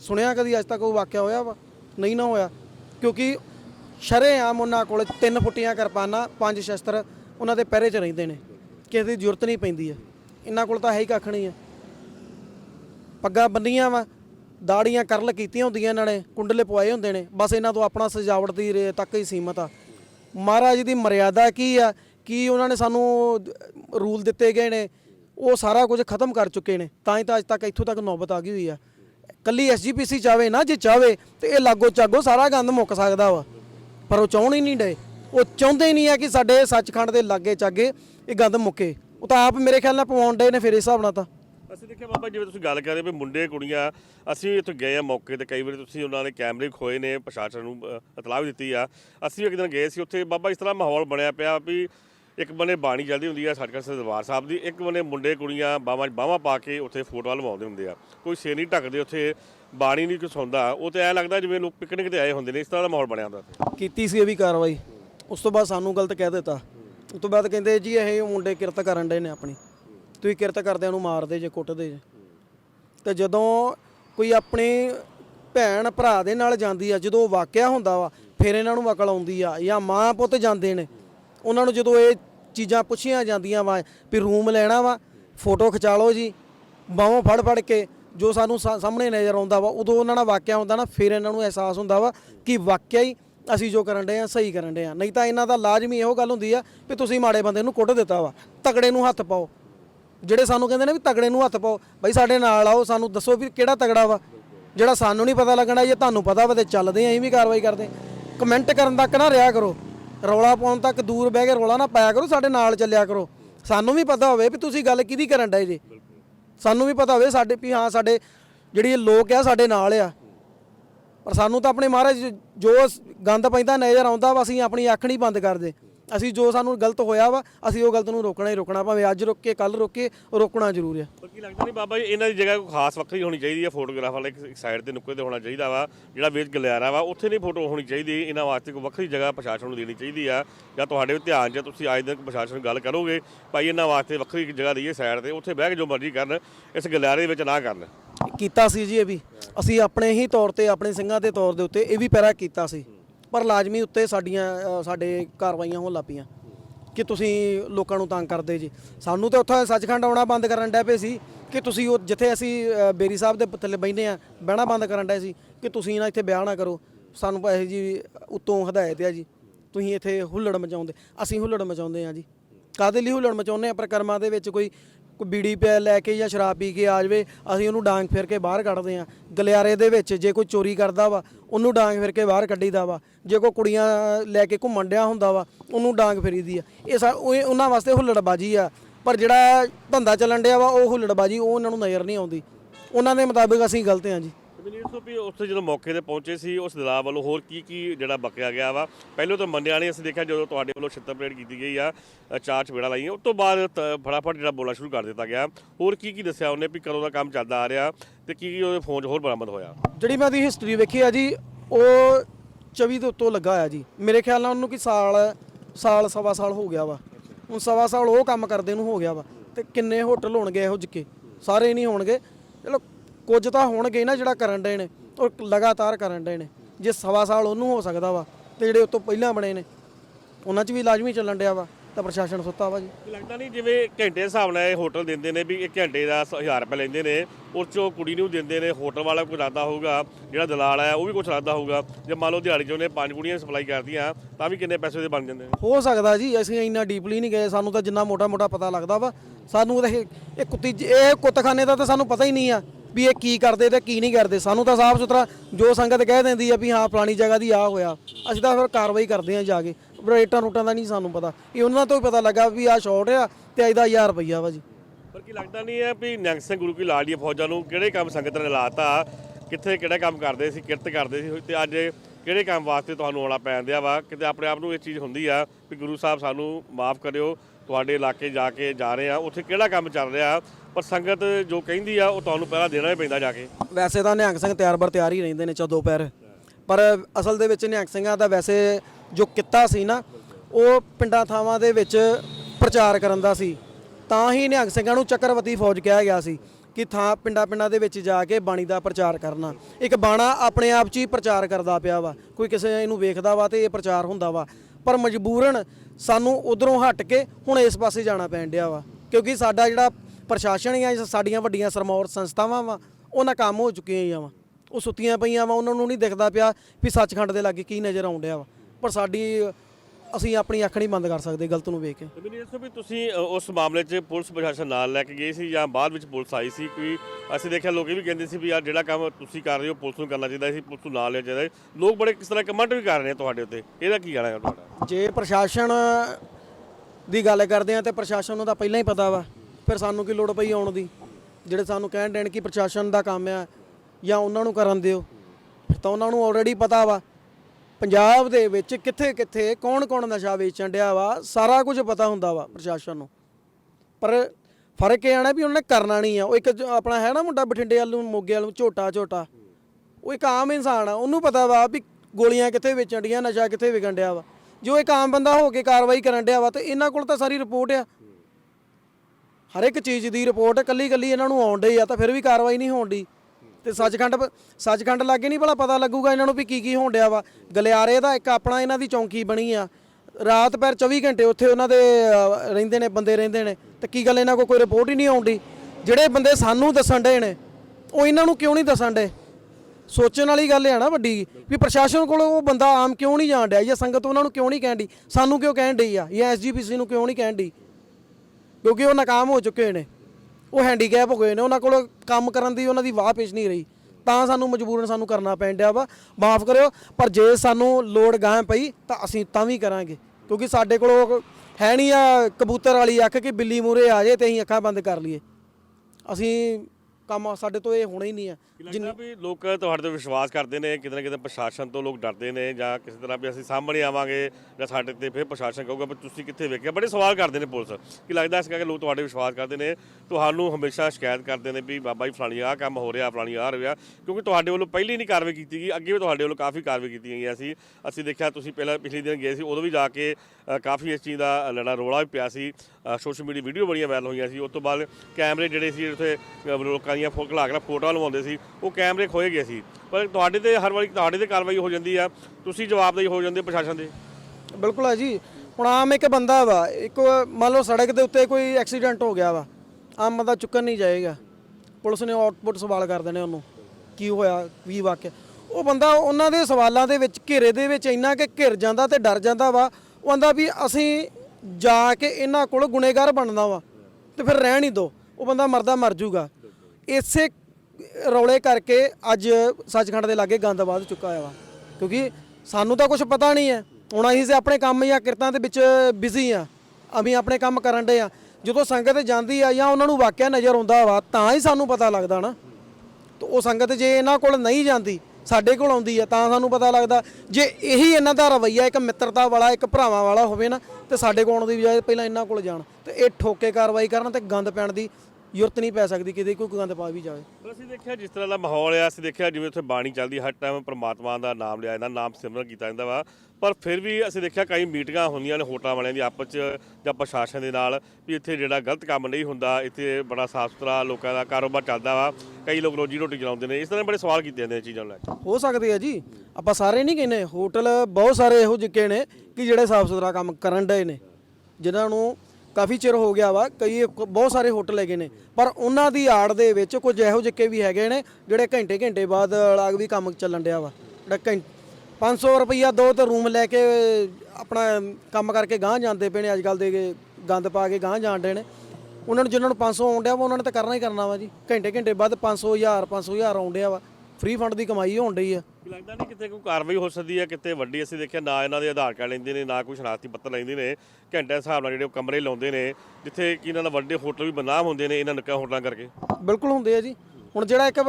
ਸੁਣਿਆ ਕਦੀ ਅੱਜ ਤੱਕ ਕੋਈ ਵਾਕਿਆ ਹੋਇਆ ਵਾ? ਨਹੀਂ ਨਾ ਹੋਇਆ। ਕਿਉਂਕਿ ਸ਼ਰੇਆਮ ਉਹਨਾਂ ਕੋਲ ਤਿੰਨ ਫੁੱਟੀਆਂ ਕਿਰਪਾਨਾਂ, ਪੰਜ ਸ਼ਸਤਰ ਉਹਨਾਂ ਦੇ ਪਹਿਰੇ 'ਚ ਰਹਿੰਦੇ ਨੇ। ਕਿਸੇ ਦੀ ਜ਼ਰੂਰਤ ਨਹੀਂ ਪੈਂਦੀ ਹੈ ਇਹਨਾਂ ਕੋਲ ਤਾਂ ਹੈ ਹੀ ਕੱਖ ਨਹੀਂ ਹੈ ਪੱਗਾਂ ਬੰਨੀਆਂ ਵਾ ਦਾੜੀਆਂ ਕਰਲ ਕੀਤੀਆਂ ਹੁੰਦੀਆਂ ਇਹਨਾਂ ਨੇ, ਕੁੰਡਲੇ ਪਵਾਏ ਹੁੰਦੇ ਨੇ, ਬਸ ਇਹਨਾਂ ਤੋਂ ਆਪਣਾ ਸਜਾਵਟ ਦੀ ਰੇ ਤੱਕ ਹੀ ਸੀਮਤ ਆ। ਮਹਾਰਾਜ ਦੀ ਮਰਿਆਦਾ ਕੀ ਆ? ਕੀ ਉਹਨਾਂ ਨੇ ਸਾਨੂੰ ਰੂਲ ਦਿੱਤੇ ਗਏ ਨੇ? ਉਹ ਸਾਰਾ ਕੁਝ ਖਤਮ ਕਰ ਚੁੱਕੇ ਨੇ। ਤਾਂ ਹੀ ਤਾਂ ਅੱਜ ਤੱਕ ਇੱਥੋਂ ਤੱਕ ਨੌਬਤ ਆ ਗਈ ਹੋਈ ਆ। ਕੱਲੀ ਐਸਜੀਪੀਸੀ ਚਾਵੇ ਨਾ, ਜੇ ਚਾਵੇ ਤੇ ਇਹ ਲਾਗੋ ਚਾਗੋ ਸਾਰਾ ਗੰਦ ਮੁੱਕ ਸਕਦਾ ਵਾ। ਪਰ ਉਹ ਚਾਹੁਣ ਹੀ ਨਹੀਂ ਡਏ। ਉਹ ਚਾਹੁੰਦੇ ਹੀ ਨਹੀਂ ਆ ਕਿ ਸਾਡੇ ਸੱਚਖੰਡ ਦੇ ਲਾਗੇ ਚਾਗੇ ਇਹ ਗੰਦ ਮੁੱਕੇ। ਉਹ ਤਾਂ ਆਪ ਮੇਰੇ ਖਿਆਲ ਨਾਲ ਪਵਾਉਣ ਡਏ ਨੇ ਫਿਰ ਇਸ ਹਿਸਾਬ ਨਾਲ ਤਾਂ। ਅਸੀਂ ਦੇਖਿਆ ਬਾਬਾ ਜਿਵੇਂ ਤੁਸੀਂ ਗੱਲ ਕਰ ਰਹੇ ਵੀ ਮੁੰਡੇ ਕੁੜੀਆਂ ਅਸੀਂ ਇੱਥੇ ਗਏ ਆ ਮੌਕੇ ਤੇ ਕਈ ਵਾਰੀ ਤੁਸੀਂ ਉਹਨਾਂ ਦੇ ਕੈਮਰੇ ਖੋਏ ਨੇ ਪ੍ਰਸ਼ਾਸਨ ਨੂੰ ਅ, ਇਤਲਾਹ ਵੀ ਦਿੱਤੀ ਆ। ਅਸੀਂ ਵੀ ਇੱਕ ਦਿਨ ਗਏ ਸੀ ਉੱਥੇ ਬਾਬਾ ਇਸ ਤਰ੍ਹਾਂ ਮਾਹੌਲ ਬਣਿਆ ਪਿਆ ਵੀ ਇੱਕ ਬੰਨੇ ਬਾਣੀ ਚੱਲਦੀ ਹੁੰਦੀ ਆ ਸੱਚਖੰਡ ਸਾਹਿਬ ਦਰਬਾਰ ਸਾਹਿਬ ਦੀ ਇੱਕ ਬੰਨੇ ਮੁੰਡੇ ਕੁੜੀਆਂ ਬਾਹਾਂ 'ਚ ਬਾਹਾਂ ਪਾ ਕੇ ਉੱਥੇ ਫੋਟੋਆਂ ਲਵਾਉਂਦੇ ਹੁੰਦੇ ਆ। ਕੋਈ ਸਿਰ ਨਹੀਂ ਢੱਕਦੇ ਉੱਥੇ ਬਾਣੀ ਨਹੀਂ ਕੋਈ ਸੁਣਦਾ ਉਹ ਤੇ ਐ ਲੱਗਦਾ ਜਿਵੇਂ ਲੋਕ ਪਿਕਨਿਕ ਤੇ ਆਏ ਹੁੰਦੇ ਨੇ ਇਸ ਤਰ੍ਹਾਂ ਦਾ ਮਾਹੌਲ ਬਣਿਆ ਹੁੰਦਾ ਉੱਥੇ। ਕੀਤੀ ਸੀ ਇਹ ਵੀ ਕਾਰਵਾਈ। ਉਸ ਤੋਂ ਬਾਅਦ ਸਾਨੂੰ ਗਲਤ ਕਹਿ ਦਿੱਤਾ। ਉਸ ਤੋਂ ਬਾਅਦ ਕਹਿੰਦੇ ਜੀ ਇਹ ਮੁੰਡੇ ਕਿਰਤ ਕਰਨ ਦੇ ਨੇ ਆਪਣੀ। ਤੁਸੀਂ ਕਿਰਤ ਕਰਦਿਆਂ ਨੂੰ ਮਾਰਦੇ ਜੇ, ਕੁੱਟਦੇ ਜੇ। ਤੇ ਜਦੋਂ ਕੋਈ ਆਪਣੀ ਭੈਣ ਭਰਾ ਦੇ ਨਾਲ ਜਾਂਦੀ ਆ, ਜਦੋਂ ਵਾਕਿਆ ਹੁੰਦਾ ਵਾ, ਫਿਰ ਇਹਨਾਂ ਨੂੰ ਅਕਲ ਆਉਂਦੀ ਆ, ਜਾਂ ਮਾਂ ਪੁੱਤ ਜਾਂਦੇ ਨੇ। ਉਹਨਾਂ ਨੂੰ ਜਦੋਂ ਇਹ ਚੀਜ਼ਾਂ ਪੁੱਛੀਆਂ ਜਾਂਦੀਆਂ ਵਾ, ਵੀ ਰੂਮ ਲੈਣਾ ਵਾ, ਫੋਟੋ ਖਿਚਾ ਲਓ ਜੀ, ਬਾਹੋਂ ਫੜ ਫੜ ਕੇ ਜੋ ਸਾਨੂੰ ਸਾ- ਸਾਹਮਣੇ ਨਜ਼ਰ ਆਉਂਦਾ ਵਾ, ਉਦੋਂ ਉਹਨਾਂ ਨਾਲ ਵਾਕਿਆ ਹੁੰਦਾ ਨਾ, ਫਿਰ ਇਹਨਾਂ ਨੂੰ ਅਹਿਸਾਸ ਹੁੰਦਾ ਵਾ ਕਿ ਵਾਕਿਆ ਹੀ ਅਸੀਂ ਜੋ ਕਰਨ ਦੇ ਆ, ਸਹੀ ਕਰਨ ਦੇ ਆ। ਨਹੀਂ ਤਾਂ ਇਹਨਾਂ ਦਾ ਲਾਜ਼ਮੀ ਇਹੋ ਗੱਲ ਹੁੰਦੀ ਆ, ਵੀ ਤੁਸੀਂ ਮਾੜੇ ਬੰਦੇ ਨੂੰ ਕੁੱਟ ਦਿੱਤਾ ਵਾ ਤਕੜੇ ਨੂੰ ਹੱਥ ਪਾਓ। ਜਿਹੜੇ ਸਾਨੂੰ ਕਹਿੰਦੇ ਨੇ ਵੀ ਤਗੜੇ ਨੂੰ ਹੱਥ ਪਾਓ, ਬਈ ਸਾਡੇ ਨਾਲ ਆਓ, ਸਾਨੂੰ ਦੱਸੋ ਵੀ ਕਿਹੜਾ ਤਗੜਾ ਵਾ। ਜਿਹੜਾ ਸਾਨੂੰ ਨਹੀਂ ਪਤਾ ਲੱਗਣਾ ਜੇ ਤੁਹਾਨੂੰ ਪਤਾ ਵਾ ਤੇ ਚੱਲਦੇ ਆਂ ਅਸੀਂ ਵੀ ਕਾਰਵਾਈ ਕਰਦੇ। ਕਮੈਂਟ ਕਰਨ ਤੱਕ ਨਾ ਰਿਹਾ ਕਰੋ। ਰੌਲਾ ਪਾਉਣ ਤੱਕ ਦੂਰ ਬਹਿ ਕੇ ਰੌਲਾ ਨਾ ਪਾਇਆ ਕਰੋ, ਸਾਡੇ ਨਾਲ ਚੱਲਿਆ ਕਰੋ। ਸਾਨੂੰ ਵੀ ਪਤਾ ਹੋਵੇ ਵੀ ਤੁਸੀਂ ਗੱਲ ਕਿਹਦੀ ਕਰਨ ਡਏ ਜੇ। ਸਾਨੂੰ ਵੀ ਪਤਾ ਹੋਵੇ ਸਾਡੇ ਵੀ ਹਾਂ, ਸਾਡੇ ਜਿਹੜੀ ਲੋਕ ਆ, ਸਾਡੇ ਨਾਲ ਆ। ਪਰ ਸਾਨੂੰ ਤਾਂ ਆਪਣੇ ਮਹਾਰਾਜ ਜੋ ਗੰਦ ਪੈਂਦਾ, ਨਜ਼ਰ ਆਉਂਦਾ ਵਾ, ਅਸੀਂ ਆਪਣੀ ਅੱਖ ਨਹੀਂ ਬੰਦ ਕਰਦੇ। ਅਸੀਂ ਜੋ ਸਾਨੂੰ ਗਲਤ ਹੋਇਆ ਵਾ ਅਸੀਂ ਉਹ ਗਲਤ ਨੂੰ ਰੋਕਣਾ ਹੀ ਰੋਕਣਾ ਭਾਵੇਂ ਅੱਜ ਰੁੱਕ ਕੇ ਕੱਲ ਰੁੱਕ ਕੇ ਰੋਕਣਾ ਜ਼ਰੂਰ ਆ। ਪਰ ਕੀ ਲੱਗਦਾ ਨਹੀਂ ਬਾਬਾ ਜੀ ਇਹਨਾਂ ਦੀ ਜਗ੍ਹਾ ਕੋਈ ਖਾਸ ਵੱਖਰੀ ਹੋਣੀ ਚਾਹੀਦੀ ਹੈ ਫੋਟੋਗ੍ਰਾਫ ਵਾਲੇ ਇੱਕ ਸਾਈਡ ਤੇ ਨੁੱਕਰੇ ਤੇ ਹੋਣਾ ਚਾਹੀਦਾ ਵਾ ਜਿਹੜਾ ਵੇਚ ਗਲਿਆਰਾ ਵਾ ਉੱਥੇ ਨਹੀਂ ਫੋਟੋ ਹੋਣੀ ਚਾਹੀਦੀ ਇਹਨਾਂ ਵਾਸਤੇ ਕੋਈ ਵੱਖਰੀ ਜਗ੍ਹਾ ਪ੍ਰਸ਼ਾਸਨ ਨੂੰ ਦੇਣੀ ਚਾਹੀਦੀ ਆ ਜਾਂ ਤੁਹਾਡੇ ਧਿਆਨ 'ਚ ਤੁਸੀਂ ਅੱਜ ਤੱਕ ਪ੍ਰਸ਼ਾਸਨ ਨਾਲ ਗੱਲ ਕਰੋਗੇ ਭਾਈ ਇਹਨਾਂ ਵਾਸਤੇ ਵੱਖਰੀ ਇੱਕ ਜਗ੍ਹਾ ਦਈਏ ਸਾਈਡ ਤੇ ਉੱਥੇ ਬਹਿ ਕੇ ਜੋ ਮਰਜ਼ੀ ਕਰਨ ਇਸ ਗਲਿਆਰੇ ਵਿੱਚ ਨਾ ਕਰਨ। ਕੀਤਾ ਸੀ ਜੀ ਇਹ ਵੀ। ਅਸੀਂ ਆਪਣੇ ਹੀ ਤੌਰ ਤੇ ਆਪਣੇ ਸਿੰਘਾਂ ਦੇ ਤੌਰ ਦੇ ਉੱਤੇ ਇਹ ਵੀ ਪੈਰਾ ਕੀਤਾ ਸੀ। ਪਰ ਲਾਜ਼ਮੀ ਉੱਤੇ ਸਾਡੀਆਂ ਸਾਡੇ ਕਾਰਵਾਈਆਂ ਹੋਣ ਲੱਪੀਆਂ ਕਿ ਤੁਸੀਂ ਲੋਕਾਂ ਨੂੰ ਤੰਗ ਕਰਦੇ ਜੀ। ਸਾਨੂੰ ਤੇ ਉੱਥੇ ਸੱਚਖੰਡ ਆਉਣਾ ਬੰਦ ਕਰਨ ਡੈ ਪਏ ਸੀ ਕਿ ਤੁਸੀਂ ਉਹ ਜਿੱਥੇ ਅਸੀਂ ਬੇਰੀ ਸਾਹਿਬ ਦੇ ਥੱਲੇ ਬੈਠੇ ਆ ਬਹਿਣਾ ਬੰਦ ਕਰਨ ਡਏ ਸੀ ਕਿ ਤੁਸੀਂ ਨਾ ਇੱਥੇ ਵਿਆਹ ਨਾ ਕਰੋ। ਸਾਨੂੰ ਇਹ ਜੀ ਉਤੋਂ ਹਦਾਇਤ ਆ ਜੀ, ਤੁਸੀਂ ਇੱਥੇ ਹੁੱਲੜ ਮਚਾਉਂਦੇ। ਅਸੀਂ ਹੁੱਲੜ ਮਚਾਉਂਦੇ ਆ ਜੀ। ਕਾਦੇ ਲਈ ਹੁੱਲੜ ਮਚਾਉਂਦੇ ਆ ਪ੍ਰਕਰਮਾਂ ਦੇ ਵਿੱਚ ਕੋਈ ਕੋਈ ਬੀੜੀ ਪੈ ਲੈ ਕੇ ਜਾਂ ਸ਼ਰਾਬ ਪੀ ਕੇ ਆ ਜਾਵੇ, ਅਸੀਂ ਉਹਨੂੰ ਡਾਂਗ ਫਿਰ ਕੇ ਬਾਹਰ ਕੱਢਦੇ ਆ ਗਲਿਆਰੇ ਦੇ ਵਿੱਚ ਜੇ ਕੋਈ ਚੋਰੀ ਕਰਦਾ ਵਾ, ਉਹਨੂੰ ਡਾਂਗ ਫਿਰ ਕੇ ਬਾਹਰ ਕੱਢੀਦਾ ਵਾ। ਜੇ ਕੋਈ ਕੁੜੀਆਂ ਲੈ ਕੇ ਘੁੰਮਣ ਡਿਆ ਹੁੰਦਾ ਵਾ, ਉਹਨੂੰ ਡਾਂਗ ਫੇਰੀਦੀ ਆ। ਇਹ ਸਾ- ਉਹ ਉਹਨਾਂ ਵਾਸਤੇ ਹੁੱਲੜਬਾਜੀ ਆ। ਪਰ ਜਿਹੜਾ ਧੰਦਾ ਚੱਲਣ ਡਿਆ ਵਾ, ਉਹ ਹੁੱਲੜਬਾਜੀ, ਉਹ ਉਹਨਾਂ ਨੂੰ ਨਜ਼ਰ ਨਹੀਂ ਆਉਂਦੀ। ਉਹਨਾਂ ਦੇ ਮੁਤਾਬਿਕ ਅਸੀਂ ਗਲਤ ਆ ਜੀ। ਤੇ ਮੈਨੂੰ ਵੀ ਉੱਥੇ ਜਦੋਂ ਮੌਕੇ ਤੇ ਪਹੁੰਚੇ ਸੀ, ਉਸ ਦਲਾਲ ਵੱਲੋਂ ਹੋਰ ਕੀ ਕੀ ਜਿਹੜਾ ਬਕਿਆ ਗਿਆ ਵਾ? ਪਹਿਲਾਂ ਤਾਂ ਮੰਨਿਆ ਨਹੀਂ ਅਸੀਂ ਦੇਖਿਆ ਜਦੋਂ ਤੁਹਾਡੇ ਵੱਲੋਂ ਛਿੱਤਰ ਪਰੇਡ ਕੀਤੀ ਗਈ ਆ ਚਾਰ ਚਪੇੜਾ ਲਾਈਆਂ। ਉਸ ਤੋਂ ਬਾਅਦ ਤ- ਫਟਾਫਟ ਜਿਹੜਾ ਬੋਲਣਾ ਸ਼ੁਰੂ ਕਰ ਦਿੱਤਾ ਗਿਆ। ਹੋਰ ਕੀ ਕੀ ਦੱਸਿਆ ਉਹਨੇ ਵੀ ਕਦੋਂ ਦਾ ਕੰਮ ਚੱਲਦਾ ਆ ਰਿਹਾ ਤੇ ਕੀ ਕੀ ਉਹਦੇ ਫੋਨ 'ਚ ਹੋਰ ਬਰਾਮਦ ਹੋਇਆ? ਜਿਹੜੀ ਮੈਂ ਉਹਦੀ ਹਿਸਟਰੀ ਵੇਖੀ ਆ ਜੀ, ਉਹ 24 ਦੇ ਉੱਤੋਂ ਲੱਗਾ ਆ ਜੀ। ਮੇਰੇ ਖਿਆਲ ਨਾਲ ਉਹਨੂੰ ਕਿ ਸਾਲ ਸਾਲ, ਸਵਾ ਸਾਲ ਹੋ ਗਿਆ ਵਾ। ਹੁਣ ਸਵਾ ਸਾਲ ਉਹ ਕੰਮ ਕਰਦੇ ਨੂੰ ਹੋ ਗਿਆ ਵਾ। ਤੇ ਕਿੰਨੇ ਹੋਟਲ ਹੋਣਗੇ ਇਹੋ ਜਿਹੇ? ਸਾਰੇ ਨਹੀਂ ਹੋਣਗੇ। ਚਲੋ ਕੁਝ ਤਾਂ ਹੋਣਗੇ ਨਾ ਜਿਹੜਾ ਕਰਨ ਡਏ ਨੇ ਉਹ ਲਗਾਤਾਰ ਕਰਨ ਡਏ ਨੇ ਜੇ ਸਵਾ ਸਾਲ ਉਹਨੂੰ ਹੋ ਸਕਦਾ ਵਾ ਤੇ ਜਿਹੜੇ ਉਹ ਤੋਂ ਪਹਿਲਾਂ ਬਣੇ ਨੇ ਉਹਨਾਂ 'ਚ ਵੀ ਲਾਜ਼ਮੀ ਚੱਲਣ ਡਿਆ ਵਾ ਤਾਂ ਪ੍ਰਸ਼ਾਸਨ ਸੁੱਤਾ ਵਾ ਜੀ। ਲੱਗਦਾ ਨਹੀਂ ਜਿਵੇਂ ਘੰਟੇ ਦੇ ਹਿਸਾਬ ਨਾਲ ਇਹ ਹੋਟਲ ਦਿੰਦੇ ਨੇ ਵੀ ਇੱਕ ਘੰਟੇ ਦਾ 1000 ਰੁਪਏ ਲੈਂਦੇ ਨੇ ਉਸ ਚੋਂ ਕੁੜੀ ਨੂੰ ਦਿੰਦੇ ਨੇ ਹੋਟਲ ਵਾਲਾ ਕੋਈ ਲਾਦਾ ਹੋਊਗਾ ਜਿਹੜਾ ਦਲਾਲ ਆ ਉਹ ਵੀ ਕੁਝ ਲਾਦਾ ਹੋਊਗਾ ਜੇ ਮੰਨ ਲਓ ਦਿਹਾੜੀ 'ਚ ਉਹਨੇ ਪੰਜ ਕੁੜੀਆਂ ਸਪਲਾਈ ਕਰਦੀਆਂ ਤਾਂ ਵੀ ਕਿੰਨੇ ਪੈਸੇ ਦੇ ਬਣ ਜਾਂਦੇ ਨੇ? ਹੋ ਸਕਦਾ ਜੀ ਅਸੀਂ ਇੰਨਾ ਡੀਪਲੀ ਨਹੀਂ ਗਏ ਸਾਨੂੰ ਤਾਂ ਜਿੰਨਾ ਮੋਟਾ ਮੋਟਾ ਪਤਾ ਲੱਗਦਾ ਵਾ ਸਾਨੂੰ ਤਾਂ ਇਹ ਇਹ ਕੁੱਤੀ ਇਹ ਕੁੱਤਖਾਨੇ ਦਾ ਤਾਂ ਸਾਨੂੰ ਪਤਾ ਹੀ ਨਹੀਂ ਆ ਵੀ ਇਹ ਕੀ ਕਰਦੇ ਤੇ ਕੀ ਨਹੀਂ ਕਰਦੇ। ਸਾਨੂੰ ਤਾਂ ਸਾਫ਼ ਸੁਥਰਾ ਜੋ ਸੰਗਤ ਕਹਿ ਦਿੰਦੀ ਆ ਵੀ ਹਾਂ ਫਲਾਣੀ ਜਗ੍ਹਾ ਦੀ ਆ ਹੋਇਆ। ਅਸੀਂ ਤਾਂ ਫਿਰ ਕਾਰਵਾਈ ਕਰਦੇ ਆ ਜਾ ਕੇ। ਰੇਟਾਂ ਰੂਟਾਂ ਦਾ ਨਹੀਂ ਸਾਨੂੰ ਪਤਾ। ਇਹ ਉਹਨਾਂ ਤੋਂ ਹੀ ਪਤਾ ਲੱਗਾ ਵੀ ਆ ਸ਼ਾਰਟ ਆ ਤੇ ਇਹਦਾ 1000 ਰੁਪਈਆ ਵਾ ਜੀ। ਪਰ ਕੀ ਲੱਗਦਾ ਨਹੀਂ ਹੈ ਵੀ ਨਿਹੰਗ ਸਿੰਘ ਗੁਰੂ ਕੀ ਲਾਡੀਆਂ ਫੌਜਾਂ ਨੂੰ ਕਿਹੜੇ ਕੰਮ ਸੰਗਤ ਨੇ ਲਾਤਾ, ਕਿੱਥੇ ਕਿਹੜਾ ਕੰਮ ਕਰਦੇ ਸੀ, ਕਿਰਤ ਕਰਦੇ ਸੀ, ਤੇ ਅੱਜ ਕਿਹੜੇ ਕੰਮ ਵਾਸਤੇ ਤੁਹਾਨੂੰ ਆਉਣਾ ਪੈਣ ਦਿਆ ਵਾ? ਕਿਤੇ ਆਪਣੇ ਆਪ ਨੂੰ ਇਹ ਚੀਜ਼ ਹੁੰਦੀ ਆ ਵੀ ਗੁਰੂ ਸਾਹਿਬ ਸਾਨੂੰ ਮਾਫ ਕਰਿਓ ਤੁਹਾਡੇ ਇਲਾਕੇ ਜਾ ਕੇ ਜਾ ਰਹੇ ਆ, ਉੱਥੇ ਕਿਹੜਾ ਕੰਮ ਚੱਲ ਰਿਹਾ? ਪਰ ਸੰਗਤ ਜੋ ਕਹਿੰਦੀ ਆ, ਉਹ ਤੁਹਾਨੂੰ ਪਹਿਲਾਂ ਦੇਣਾ ਹੀ ਪੈਂਦਾ ਜਾ ਕੇ। ਵੈਸੇ ਤਾਂ ਨਿਹੰਗ ਸਿੰਘ ਤਿਆਰ ਬਰ ਤਿਆਰ ਹੀ ਰਹਿੰਦੇ ਨੇ ਚੌਦੋਂ ਪੈਰ। ਪਰ ਅਸਲ ਦੇ ਵਿੱਚ ਨਿਹੰਗ ਸਿੰਘਾਂ ਦਾ ਵੈਸੇ ਜੋ ਕਿੱਤਾ ਸੀ ਨਾ, ਉਹ ਪਿੰਡਾਂ ਥਾਵਾਂ ਦੇ ਵਿੱਚ ਪ੍ਰਚਾਰ ਕਰਨ ਦਾ ਸੀ। ਤਾਂ ਹੀ ਨਿਹੰਗ ਸਿੰਘਾਂ ਨੂੰ ਚੱਕਰਵਤੀ ਫੌਜ ਕਿਹਾ ਗਿਆ ਸੀ ਕਿ ਥਾਂ ਪਿੰਡਾਂ ਪਿੰਡਾਂ ਦੇ ਵਿੱਚ ਜਾ ਕੇ ਬਾਣੀ ਦਾ ਪ੍ਰਚਾਰ ਕਰਨਾ। ਇੱਕ ਬਾਣਾ ਆਪਣੇ ਆਪ 'ਚ ਹੀ ਪ੍ਰਚਾਰ ਕਰਦਾ ਪਿਆ ਵਾ। ਕੋਈ ਕਿਸੇ ਇਹਨੂੰ ਵੇਖਦਾ ਵਾ ਤੇ ਇਹ ਪ੍ਰਚਾਰ ਹੁੰਦਾ ਵਾ। ਪਰ ਮਜਬੂਰਨ ਸਾਨੂੰ ਉਧਰੋਂ ਹਟ ਕੇ ਹੁਣ ਇਸ ਪਾਸੇ ਜਾਣਾ ਪੈਣ ਡਿਆ ਵਾ। ਕਿਉਂਕਿ ਸਾਡਾ ਜਿਹੜਾ ਪ੍ਰਸ਼ਾਸਨ ਜਾਂ ਸਾਡੀਆਂ ਵੱਡੀਆਂ ਸਰਮੌਰ ਸੰਸਥਾਵਾਂ ਵਾ ਉਹ ਨਾਕਾਮ ਹੋ ਚੁੱਕੀਆਂ ਵਾ। ਉਹ ਸੁੱਤੀਆਂ ਪਈਆਂ ਵਾ, ਉਹਨਾਂ ਨੂੰ ਨਹੀਂ ਦਿਖਦਾ ਪਿਆ ਵੀ ਸੱਚਖੰਡ ਦੇ ਲਾਗੇ ਕੀ ਨਜ਼ਰ ਆਉਣ ਡਿਆ ਵਾ। ਪਰ ਸਾਡੀ ਅਸੀਂ ਆਪਣੀ ਅੱਖ ਨਹੀਂ ਬੰਦ ਕਰ ਸਕਦੇ ਗਲਤ ਨੂੰ ਵੇਖ ਕੇ। ਮੈਨੂੰ ਇਹ ਦੱਸੋ ਵੀ ਤੁਸੀਂ ਅ, ਉਸ ਮਾਮਲੇ 'ਚ ਪੁਲਿਸ ਪ੍ਰਸ਼ਾਸਨ ਨਾਲ ਲੈ ਕੇ ਗਏ ਸੀ ਜਾਂ ਬਾਅਦ ਵਿੱਚ ਪੁਲਿਸ ਆਈ ਸੀ? ਕੋਈ ਅਸੀਂ ਦੇਖਿਆ ਲੋਕੀ ਵੀ ਕਹਿੰਦੇ ਸੀ ਵੀ ਯਾਰ ਜਿਹੜਾ ਕੰਮ ਤੁਸੀਂ ਕਰ ਰਹੇ ਹੋ ਪੁਲਿਸ ਨੂੰ ਕਰਨਾ ਚਾਹੀਦਾ ਸੀ ਪੁਲਿਸ ਨੂੰ ਨਾਲ ਲਿਆ ਚਾਹੀਦਾ ਸੀ। ਲੋਕ ਬੜੇ ਕਿਸ ਤਰ੍ਹਾਂ ਕਮੈਂਟ ਵੀ ਕਰ ਰਹੇ ਨੇ ਤੁਹਾਡੇ ਉੱਤੇ। ਇਹਦਾ ਕੀ ਕਹਿਣਾ ਹੈ ਤੁਹਾਡਾ? ਜੇ ਪ੍ਰਸ਼ਾਸਨ ਦੀ ਗੱਲ ਕਰਦੇ ਆ ਤੇ ਪ੍ਰਸ਼ਾਸਨ ਨੂੰ ਤਾਂ ਪਹਿਲਾਂ ਹੀ ਪਤਾ ਵਾ ਫਿਰ ਸਾਨੂੰ ਕੀ ਲੋੜ ਪਈ ਆਉਣ ਦੀ? ਜਿਹੜੇ ਸਾਨੂੰ ਕਹਿਣ ਦੇਣ ਕਿ ਪ੍ਰਸ਼ਾਸਨ ਦਾ ਕੰਮ ਆ ਜਾਂ ਉਹਨਾਂ ਨੂੰ ਕਰਨ ਦਿਓ ਤਾਂ ਉਹਨਾਂ ਨੂੰ ਆਲਰੇਡੀ ਪਤਾ ਵਾ ਪੰਜਾਬ ਦੇ ਵਿੱਚ ਕਿੱਥੇ ਕਿੱਥੇ ਕੌਣ ਕੌਣ ਨਸ਼ਾ ਵੇਚਣ ਡਿਆ ਵਾ, ਸਾਰਾ ਕੁਝ ਪਤਾ ਹੁੰਦਾ ਵਾ ਪ੍ਰਸ਼ਾਸਨ ਨੂੰ। ਪਰ ਫ਼ਰਕ ਇਹ ਆਣਾ ਵੀ ਉਹਨਾਂ ਨੇ ਕਰਨਾ ਨਹੀਂ ਆ। ਉਹ ਇੱਕ ਆਪਣਾ ਹੈ ਨਾ ਮੁੰਡਾ ਬਠਿੰਡੇ ਵੱਲ ਮੋਗੇ ਵੱਲ ਝੋਟਾ ਝੋਟਾ। ਉਹ ਇੱਕ ਆਮ ਇਨਸਾਨ ਆ, ਉਹਨੂੰ ਪਤਾ ਵਾ ਵੀ ਗੋਲੀਆਂ ਕਿੱਥੇ ਵੇਚਣ ਡੀਆਂ ਨਸ਼ਾ ਕਿੱਥੇ ਵਿਕਣ ਡਿਆ ਵਾ। ਜੋ ਇੱਕ ਆਮ ਬੰਦਾ ਹੋ ਕੇ ਕਾਰਵਾਈ ਕਰਨ ਡਿਆ ਵਾ ਤੇ ਇਹਨਾਂ ਕੋਲ ਤਾਂ ਸਾਰੀ ਰਿਪੋਰਟ ਆ। ਹਰ ਇੱਕ ਚੀਜ਼ ਦੀ ਰਿਪੋਰਟ ਕੱਲੀ ਕੱਲੀ ਇਹਨਾਂ ਨੂੰ ਆਉਣ ਡਈ ਆ, ਤਾਂ ਫਿਰ ਵੀ ਕਾਰਵਾਈ ਨਹੀਂ ਹੋਣ ਡਈ। ਤੇ ਸੱਚਖੰਡ ਸੱਚਖੰਡ ਲੱਗੇ ਨਹੀਂ ਭਲਾ ਪਤਾ ਲੱਗੂਗਾ ਇਹਨਾਂ ਨੂੰ ਵੀ ਕੀ ਕੀ ਹੋਣ ਡਿਆ ਵਾ। ਗਲਿਆਰੇ ਦਾ ਇੱਕ ਆਪਣਾ ਇਹਨਾਂ ਦੀ ਚੌਂਕੀ ਬਣੀ ਆ। ਰਾਤ ਪੈਰ 24 ਘੰਟੇ ਉੱਥੇ ਉਹਨਾਂ ਦੇ ਰਹਿੰਦੇ ਨੇ, ਬੰਦੇ ਰਹਿੰਦੇ ਨੇ। ਤੇ ਕੀ ਗੱਲ ਇਹਨਾਂ ਕੋਲ ਕੋਈ ਰਿਪੋਰਟ ਹੀ ਨਹੀਂ ਆਉਂਦੀ ਜਿਹੜੇ ਬੰਦੇ ਸਾਨੂੰ ਦੱਸਣ ਡੇ ਨੇ, ਉਹ ਇਹਨਾਂ ਨੂੰ ਕਿਉਂ ਨਹੀਂ ਦੱਸਣ ਡੇ ਸੋਚਣ ਵਾਲੀ ਗੱਲ ਹੈ ਨਾ ਵੱਡੀ, ਵੀ ਪ੍ਰਸ਼ਾਸਨ ਕੋਲ ਉਹ ਬੰਦਾ ਆਮ ਕਿਉਂ ਨਹੀਂ ਜਾਣ ਡਿਆ? ਜਾਂ ਸੰਗਤ ਉਹਨਾਂ ਨੂੰ ਕਿਉਂ ਨਹੀਂ ਕਹਿਣ ਡਈ? ਸਾਨੂੰ ਕਿਉਂ ਕਹਿਣ ਡਈ ਆ? ਜਾਂ ਐਸਜੀਪੀਸੀ ਨੂੰ ਕਿਉਂ ਨਹੀਂ ਕਹਿਣ ਡਈ? ਕਿਉਂਕਿ ਉਹ ਨਾਕਾਮ ਹੋ ਚੁੱਕੇ ਨੇ। ਉਹ ਹੈਂਡੀਕੈਪ ਹੋ ਗਏ ਨੇ, ਉਹਨਾਂ ਕੋਲ ਕੰਮ ਕਰਨ ਦੀ ਉਹਨਾਂ ਦੀ ਵਾਹ ਪੇਸ਼ ਨਹੀਂ ਰਹੀ। ਤਾਂ ਸਾਨੂੰ ਮਜਬੂਰਨ ਸਾਨੂੰ ਕਰਨਾ ਪੈਣ ਵਾ। ਮਾਫ ਕਰਿਓ, ਪਰ ਜੇ ਸਾਨੂੰ ਲੋੜ ਗਾਂ ਪਈ, ਤਾਂ ਅਸੀਂ ਤਾਂ ਵੀ ਕਰਾਂਗੇ। ਕਿਉਂਕਿ ਸਾਡੇ ਕੋਲ ਉਹ ਹੈ ਨਹੀਂ ਆ ਕਬੂਤਰ ਵਾਲੀ ਅੱਖ ਕਿ ਬਿੱਲੀ ਮੂਰੇ ਆ ਜੇ ਤੇ ਅਸੀਂ ਅੱਖਾਂ ਬੰਦ ਕਰ ਲਈਏ। ਅਸੀਂ ਕੰਮ ਸਾਡੇ ਤੋਂ ਇਹ ਹੋਣਾ ਹੀ ਨਹੀਂ ਆ। ਜਿੰਨਾ ਵੀ ਲੋਕ ਤੁਹਾਡੇ ਤੇ ਵਿਸ਼ਵਾਸ ਕਰਦੇ ਨੇ, ਕਿਤੇ ਨਾ ਕਿਤੇ ਪ੍ਰਸ਼ਾਸਨ ਤੋਂ ਲੋਕ ਡਰਦੇ ਨੇ ਜਾਂ ਕਿਸੇ ਤਰ੍ਹਾਂ ਵੀ ਅਸੀਂ ਸਾਹਮਣੇ ਆਵਾਂਗੇ ਜਾਂ ਸਾਡੇ ਤੇ ਫਿਰ ਪ੍ਰਸ਼ਾਸਨ ਕਹੂਗਾ ਵੀ ਤੁਸੀਂ ਕਿੱਥੇ ਵੇਖਿਆ? ਬੜੇ ਸਵਾਲ ਕਰਦੇ ਨੇ ਪੁਲਿਸ। ਕਿ ਲੱਗਦਾ ਇਸ ਕਰਕੇ ਲੋਕ ਤੁਹਾਡੇ ਵਿਸ਼ਵਾਸ ਕਰਦੇ ਨੇ? ਤੁਹਾਨੂੰ ਹਮੇਸ਼ਾ ਸ਼ਿਕਾਇਤ ਕਰਦੇ ਨੇ ਵੀ ਬਾਬਾ ਜੀ, ਫਲਾਣੀ ਆਹ ਕੰਮ ਹੋ ਰਿਹਾ, ਫਲਾਣੀ ਆਹ ਹੋ ਰਿਹਾ, ਕਿਉਂਕਿ ਤੁਹਾਡੇ ਵੱਲੋਂ ਪਹਿਲੀ ਨਹੀਂ ਕਾਰਵਾਈ ਕੀਤੀ ਗਈ, ਅੱਗੇ ਵੀ ਤੁਹਾਡੇ ਵੱਲੋਂ ਕਾਫੀ ਕਾਰਵਾਈ ਕੀਤੀਆਂ ਗਈਆਂ ਸੀ ਅਸੀਂ ਦੇਖਿਆ ਤੁਸੀਂ ਪਹਿਲਾਂ ਪਿਛਲੇ ਦਿਨ ਗਏ ਸੀ, ਉਦੋਂ ਵੀ ਜਾ ਕੇ ਕਾਫੀ ਇਸ ਚੀਜ਼ ਦਾ ਲੜਾ ਰੋਲਾ ਵੀ ਪਿਆ ਸੀ। ਸੋਸ਼ਲ ਮੀਡੀਆ ਵੀਡੀਓ ਬੜੀਆਂ ਵਾਇਰਲ ਹੋਈਆਂ ਸੀ। ਉਸ ਤੋਂ ਬਾਅਦ ਕੈਮਰੇ ਜਿਹੜੇ ਸੀ, ਉੱਥੇ ਲੋਕਾਂ ਦੀਆਂ ਫੋਟੋ ਲਾ ਕੇ ਫੋਟੋਆਂ ਲਵਾਉਂਦੇ ਸੀ। ਉਹ ਕੈਮਰੇ ਖੋਏ ਗਏ ਸੀ। ਪਰ ਤੁਹਾਡੇ ਤੇ ਹਰ ਵਾਰੀ ਤੁਹਾਡੇ ਤੇ ਕਾਰਵਾਈ ਹੋ ਜਾਂਦੀ ਆ। ਤੁਸੀਂ ਜਵਾਬਦੇਹੀ ਹੋ ਜਾਂਦੇ ਪ੍ਰਸ਼ਾਸਨ ਦੇ। ਬਿਲਕੁਲ ਆ ਜੀ। ਹੁਣ ਆਮ ਇੱਕ ਬੰਦਾ ਵਾ, ਇੱਕ ਮੰਨ ਲਓ ਸੜਕ ਦੇ ਉੱਤੇ ਕੋਈ ਐਕਸੀਡੈਂਟ ਹੋ ਗਿਆ ਵਾ, ਆਮ ਬੰਦਾ ਚੁੱਕਣ ਨਹੀਂ ਜਾਏਗਾ। ਪੁਲਿਸ ਨੇ ਆਊਟਪੁੱਟ ਸਵਾਲ ਕਰ ਦੇਣੇ ਉਹਨੂੰ, ਕੀ ਹੋਇਆ, ਕੀ ਵਾਕਿਆ। ਉਹ ਬੰਦਾ ਉਹਨਾਂ ਦੇ ਸਵਾਲਾਂ ਦੇ ਵਿੱਚ, ਘੇਰੇ ਦੇ ਵਿੱਚ ਇੰਨਾ ਕਿ ਘਿਰ ਜਾਂਦਾ ਤੇ ਡਰ ਜਾਂਦਾ ਵਾ। ਉਹ ਆਂਦਾ ਵੀ ਅਸੀਂ ਜਾ ਕੇ ਇਹਨਾਂ ਕੋਲ ਗੁਨੇਗਾਰ ਬਣਦਾ ਵਾ, ਤੇ ਫਿਰ ਰਹਿਣ ਹੀ ਦੋ। ਉਹ ਬੰਦਾ ਮਰਦਾ ਮਰ ਜਾਊਗਾ ਇਸੇ ਰੌਲੇ ਕਰਕੇ ਅੱਜ ਸੱਚਖੰਡ ਦੇ ਲਾਗੇ ਗੰਦ ਵੱਧ ਚੁੱਕਾ ਹੋਇਆ ਵਾ। ਕਿਉਂਕਿ ਸਾਨੂੰ ਤਾਂ ਕੁਝ ਪਤਾ ਨਹੀਂ ਹੈ। ਹੁਣ ਅਸੀਂ ਤੇ ਆਪਣੇ ਕੰਮ ਜਾਂ ਕਿਰਤਾਂ ਦੇ ਵਿੱਚ ਬਿਜ਼ੀ ਆ। ਅਸੀਂ ਆਪਣੇ ਕੰਮ ਕਰਨ ਦੇ ਆ। ਜਦੋਂ ਸੰਗਤ ਜਾਂਦੀ ਆ ਜਾਂ ਉਹਨਾਂ ਨੂੰ ਵਾਕਿਆ ਨਜ਼ਰ ਆਉਂਦਾ ਵਾ, ਤਾਂ ਹੀ ਸਾਨੂੰ ਪਤਾ ਲੱਗਦਾ ਨਾ। ਤਾਂ ਉਹ ਸੰਗਤ ਜੇ ਇਹਨਾਂ ਕੋਲ ਨਹੀਂ ਜਾਂਦੀ, ਸਾਡੇ ਕੋਲ ਆਉਂਦੀ ਆ, ਤਾਂ ਸਾਨੂੰ ਪਤਾ ਲੱਗਦਾ। ਜੇ ਇਹੀ ਇਹਨਾਂ ਦਾ ਰਵਈਆ, ਇੱਕ ਮਿੱਤਰਤਾ ਵਾਲਾ, ਇੱਕ ਭਰਾਵਾਂ ਵਾਲਾ ਹੋਵੇ ਨਾ, ਤੇ ਸਾਡੇ ਕੋਲ ਆਉਣ ਦੀ ਬਜਾਏ ਪਹਿਲਾਂ ਇਹਨਾਂ ਕੋਲ ਜਾਣ। ਤੇ ਇਹ ਠੋਕੇ ਕਾਰਵਾਈ ਕਰਨ ਤੇ ਗੰਦ ਪੈਣ ਦੀ ਜ਼ਰੂਰਤ ਨਹੀਂ ਪੈ ਸਕਦੀ ਕਿਤੇ ਕੋਈ ਗੰਦ ਪਾ ਵੀ ਜਾਵੇ। ਅਸੀਂ ਦੇਖਿਆ ਜਿਸ ਤਰ੍ਹਾਂ ਦਾ ਮਾਹੌਲ ਆ ਅਸੀਂ ਦੇਖਿਆ ਜਿਵੇਂ ਉੱਥੇ ਬਾਣੀ ਚੱਲਦੀ ਹਰ ਟਾਈਮ ਪ੍ਰਮਾਤਮਾ ਦਾ ਨਾਮ ਲਿਆ ਜਾਂਦਾ ਨਾਮ ਸਿਮਰਨ ਕੀਤਾ ਜਾਂਦਾ ਵਾ। ਪਰ ਫਿਰ ਵੀ ਅਸੀਂ ਦੇਖਿਆ ਕਈ ਮੀਟਿੰਗਾਂ ਹੁੰਦੀਆਂ ਨੇ ਹੋਟਲਾਂ ਵਾਲਿਆਂ ਦੀ ਆਪਸ 'ਚ ਜਾਂ ਪ੍ਰਸ਼ਾਸਨ ਦੇ ਨਾਲ ਵੀ ਇੱਥੇ ਜਿਹੜਾ ਗਲਤ ਕੰਮ ਨਹੀਂ ਹੁੰਦਾ ਇੱਥੇ ਬੜਾ ਸਾਫ਼ ਸੁਥਰਾ ਲੋਕਾਂ ਦਾ ਕਾਰੋਬਾਰ ਚੱਲਦਾ ਵਾ। ਕਈ ਲੋਕ ਰੋਜੀ ਰੋਟੀ ਚਲਾਉਂਦੇ ਨੇ ਇਸ ਤਰ੍ਹਾਂ ਬੜੇ ਸਵਾਲ ਕੀਤੇ ਜਾਂਦੇ ਨੇ ਚੀਜ਼ਾਂ ਨੂੰ ਲੈ ਕੇ। ਹੋ ਸਕਦੇ ਆ ਜੀ। ਆਪਾਂ ਸਾਰੇ ਨਹੀਂ ਕਹਿੰਦੇ ਹੋਟਲ ਬਹੁਤ ਸਾਰੇ ਇਹੋ ਜਿਹੇ ਨੇ ਕਿ ਜਿਹੜੇ ਸਾਫ਼ ਸੁਥਰਾ ਕੰਮ ਕਰਨ ਡਏ ਨੇ ਜਿਨ੍ਹਾਂ ਨੂੰ ਕਾਫੀ ਚਿਰ ਹੋ ਗਿਆ ਵਾ, ਕਈ ਬਹੁਤ ਸਾਰੇ ਹੋਟਲ ਹੈਗੇ ਨੇ, ਪਰ ਉਹਨਾਂ ਦੀ ਆੜ ਦੇ ਵਿੱਚ ਕੁਝ ਇਹੋ ਜਿਹੇ ਵੀ ਹੈਗੇ ਨੇ, ਜਿਹੜੇ ਘੰਟੇ ਘੰਟੇ ਬਾਅਦ ਲਾਗ ਵੀ ਕੰਮ ਚੱਲਣ ਡਿਆ ਵਾ। ਜਿਹੜਾ ਘੰ 500 ਰੁਪਈਆ ਦੋ ਤੇ ਰੂਮ ਲੈ ਕੇ ਆਪਣਾ ਕੰਮ ਕਰਕੇ ਗਾਂਹ ਜਾਂਦੇ ਪਏ ਨੇ ਅੱਜ ਕੱਲ ਦੇ ਗੰਦ ਪਾ ਕੇ ਗਾਂਹ ਜਾਂਦੇ ਨੇ। ਉਹਨਾਂ ਨੂੰ ਜਿਨ੍ਹਾਂ ਨੂੰ 500 ਆਉਣ ਡਿਆ ਵਾ, ਉਹਨਾਂ ਨੇ ਤਾਂ ਕਰਨਾ ਹੀ ਕਰਨਾ ਵਾ ਜੀ। ਘੰਟੇ ਘੰਟੇ ਬਾਅਦ 500 ਹਜ਼ਾਰ 500 ਹਜ਼ਾਰ ਆਉਣ ਡਿਆ ਵਾ। ਫ੍ਰੀ ਫੰਡ ਦੀ ਕਮਾਈ ਹੋਣ ਡਈ ਆ। ਕੀ ਲੱਗਦਾ ਨਹੀਂ ਕਿਤੇ ਕੋਈ ਕਾਰਵਾਈ ਹੋ ਸਕਦੀ ਹੈ ਕਿਤੇ ਵੱਡੀ ਅਸੀਂ ਦੇਖਿਆ ਨਾ ਇਹਨਾਂ ਦੇ ਆਧਾਰ ਕਾਰਡ ਲੈਂਦੇ ਨੇ ਨਾ ਕੋਈ ਸ਼ਨਾਖਤੀ ਪੱਤਰ ਲੈਂਦੇ ਨੇ ਘੰਟੇ ਹਿਸਾਬ ਨਾਲ ਜਿਹੜੇ ਉਹ ਕਮਰੇ ਲਾਉਂਦੇ ਨੇ ਜਿੱਥੇ ਕਿ ਇਹਨਾਂ ਦਾ ਵੱਡੇ ਹੋਟਲ ਵੀ ਬਦਨਾਮ ਹੁੰਦੇ ਨੇ ਇਹਨਾਂ ਨੱਕਾ ਹੋਟਲਾਂ ਕਰਕੇ। ਬਿਲਕੁਲ ਹੁੰਦੇ ਆ ਜੀ। ਹੁਣ ਜਿਹੜਾ ਇੱਕ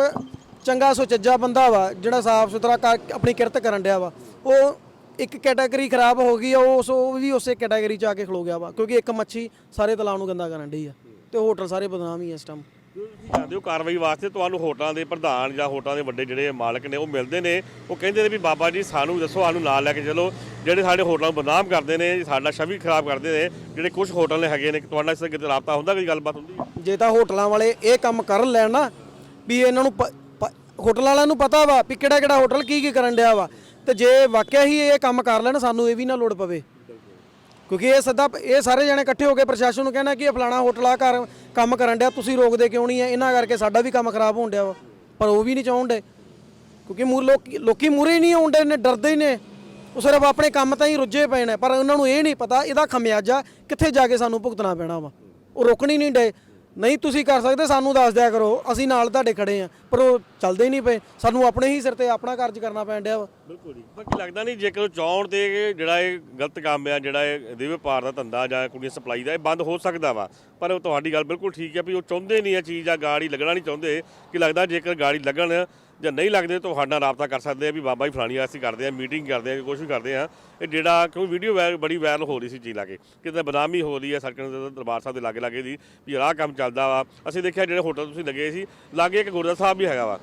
ਚੰਗਾ ਸੁਚੱਜਾ ਬੰਦਾ ਵਾ ਜਿਹੜਾ ਸਾਫ਼ ਸੁਥਰਾ ਕਰ- ਆਪਣੀ ਕਿਰਤ ਕਰਨ ਡਿਆ ਵਾ ਉਹ ਇੱਕ ਕੈਟਾਗਰੀ ਖਰਾਬ ਹੋ ਗਈ ਆ ਉਸ ਉਹ ਵੀ ਉਸੇ ਕੈਟਾਗਰੀ ਚ ਆ ਕੇ ਖਲੋ ਗਿਆ ਵਾ ਕਿਉਂਕਿ ਇੱਕ ਮੱਛੀ ਸਾਰੇ ਤਲਾਅ ਨੂੰ ਗੰਦਾ ਕਰਨ ਡਈ ਆ ਤੇ ਹੋਟਲ ਸਾਰੇ ਬਦਨਾਮ ਹੀ ਆ ਇਸ ਟਾਈਮ ਤੁਸੀਂ ਜਾਂਦੇ ਹੋ ਕਾਰਵਾਈ ਵਾਸਤੇ ਤੁਹਾਨੂੰ ਹੋਟਲਾਂ ਦੇ ਪ੍ਰਧਾਨ ਜਾਂ ਹੋਟਲਾਂ ਦੇ ਵੱਡੇ ਜਿਹੜੇ ਮਾਲਕ ਨੇ ਉਹ ਮਿਲਦੇ ਨੇ। ਉਹ ਕਹਿੰਦੇ ਨੇ ਵੀ ਬਾਬਾ ਜੀ, ਸਾਨੂੰ ਦੱਸੋ, ਸਾਨੂੰ ਨਾਲ ਲੈ ਕੇ ਚਲੋ। ਜਿਹੜੇ ਸਾਡੇ ਹੋਟਲਾਂ ਨੂੰ ਬਦਨਾਮ ਕਰਦੇ ਨੇ, ਸਾਡਾ ਛਵੀ ਖਰਾਬ ਕਰਦੇ ਨੇ, ਜਿਹੜੇ ਕੁਝ ਹੋਟਲ ਨੇ ਹੈਗੇ ਨੇ ਕਿ ਤੁਹਾਡਾ ਇਸ ਨਾਲ ਰਾਬਤਾ ਹੁੰਦਾ ਕੋਈ ਗੱਲਬਾਤ ਹੁੰਦੀ? ਜੇ ਤਾਂ ਹੋਟਲਾਂ ਵਾਲੇ ਇਹ ਕੰਮ ਕਰਨ ਲੈਣ ਨਾ, ਵੀ ਇਹਨਾਂ ਨੂੰ ਪ- ਹੋਟਲ ਵਾਲਿਆਂ ਨੂੰ ਪਤਾ ਵਾ ਵੀ ਕਿਹੜਾ ਕਿਹੜਾ ਹੋਟਲ ਕੀ ਕੀ ਕਰਨ ਡਿਆ ਵਾ। ਤੇ ਜੇ ਵਾਕਿਆ ਹੀ ਇਹ ਕੰਮ ਕਰ ਲੈਣ, ਸਾਨੂੰ ਇਹ ਵੀ ਨਾ ਲੋੜ ਪਵੇ। ਕਿਉਂਕਿ ਇਹ ਸਦਾ ਇਹ ਸਾਰੇ ਜਣੇ ਇਕੱਠੇ ਹੋ ਕੇ ਪ੍ਰਸ਼ਾਸਨ ਨੂੰ ਕਹਿਣਾ ਕਿ ਇਹ ਫਲਾਣਾ ਹੋਟਲ ਆ ਕਰ ਕੰਮ ਕਰਨ ਡਿਆ, ਤੁਸੀਂ ਰੋਕਦੇ ਕਿਉਂ ਨਹੀਂ ਹੈ ਇਹਨਾਂ ਕਰਕੇ ਸਾਡਾ ਵੀ ਕੰਮ ਖਰਾਬ ਹੋਣ ਡਿਆ ਵਾ। ਪਰ ਉਹ ਵੀ ਨਹੀਂ ਚਾਹੁੰਦੇ ਕਿਉਂਕਿ ਮੂਰ ਲੋਕੀ ਲੋਕੀ ਮੂਰੇ ਹੀ ਨਹੀਂ ਆਉਂਦੇ ਨੇ, ਡਰਦੇ ਹੀ ਨੇ। ਉਹ ਸਿਰਫ ਆਪਣੇ ਕੰਮ ਤਾਂ ਹੀ ਰੁੱਝੇ ਪਏ ਨੇ, ਪਰ ਉਹਨਾਂ ਨੂੰ ਇਹ ਨਹੀਂ ਪਤਾ, ਇਹਦਾ ਖਮਿਆਜਾ ਕਿੱਥੇ ਜਾ ਕੇ ਸਾਨੂੰ ਭੁਗਤਣਾ ਪੈਣਾ ਵਾ। ਉਹ ਰੁਕਣੀ ਨਹੀਂ ਡੇ ਨਹੀਂ ਤੁਸੀਂ ਕਰ ਸਕਦੇ, ਸਾਨੂੰ ਦੱਸ ਦਿਆ ਕਰੋ, ਅਸੀਂ ਨਾਲ ਤੁਹਾਡੇ ਖੜੇ ਆ ਪਰ ਉਹ ਚੱਲਦੇ ਹੀ ਨਹੀਂ ਪਏ, ਸਾਨੂੰ ਆਪਣੇ ਹੀ ਸਿਰ ਤੇ ਆਪਣਾ ਕਾਰਜ ਕਰਨਾ ਪੈਣ ਡਿਆ ਵਾ। ਬਿਲਕੁਲ ਜੀ। ਬਾਕੀ ਲੱਗਦਾ ਨਹੀਂ ਜੇਕਰ ਉਹ ਚਾਹਣ ਤੇ ਜਿਹੜਾ ਇਹ ਗਲਤ ਕੰਮ ਆ, ਜਿਹੜਾ ਇਹ ਦੇ ਵਪਾਰ ਦਾ ਧੰਦਾ ਜਾਂ ਕੁੜੀਆਂ ਸਪਲਾਈ ਦਾ, ਇਹ ਬੰਦ ਹੋ ਸਕਦਾ ਵਾ। ਪਰ ਉਹ ਤੁਹਾਡੀ ਗੱਲ ਬਿਲਕੁਲ ਠੀਕ ਹੈ ਵੀ ਉਹ ਚਾਹੁੰਦੇ ਨਹੀਂ ਇਹ ਚੀਜ਼ ਆ ਗਾੜੀ ਲੱਗਣਾ ਨਹੀਂ ਚਾਹੁੰਦੇ। ਕਿ ਲੱਗਦਾ ਜੇਕਰ ਗਾੜੀ ਲੱਗਣ ਜਾਂ ਨਹੀਂ ਲੱਗਦੇ ਤੁਹਾਡੇ ਨਾਲ ਰਾਬਤਾ ਕਰ ਸਕਦੇ ਆ ਵੀ ਬਾਬਾ ਜੀ ਫਲਾਣੀ ਅਸੀਂ ਕਰਦੇ ਆ ਮੀਟਿੰਗ ਕਰਦੇ ਆ ਕੁਝ ਵੀ ਕਰਦੇ ਆ। ਇਹ ਜਿਹੜਾ ਕਿਉਂ ਵੀਡੀਓ ਬੜੀ ਵਾਇਰਲ ਹੋ ਰਹੀ ਸੀ ਚੀਜ਼ ਲਾ ਕੇ। ਕਿਤੇ ਬਦਨਾਮੀ ਹੋ ਰਹੀ ਹੈ ਸੜਕਾਂ ਦੇ ਦਰਬਾਰ ਸਾਹਿਬ ਦੇ ਲਾਗੇ ਲਾਗੇ ਦੀ ਵੀ ਆਹ ਕੰਮ ਚੱਲਦਾ ਵਾ। ਅਸੀਂ ਦੇਖਿਆ ਜਿਹੜੇ ਹੋਟਲ ਤੁਸੀਂ ਲੱਗੇ ਸੀ ਲਾਗੇ ਇੱਕ ਗੁਰਦੁਆਰਾ ਸਾਹਿਬ ਵੀ ਹੈਗਾ ਵਾ।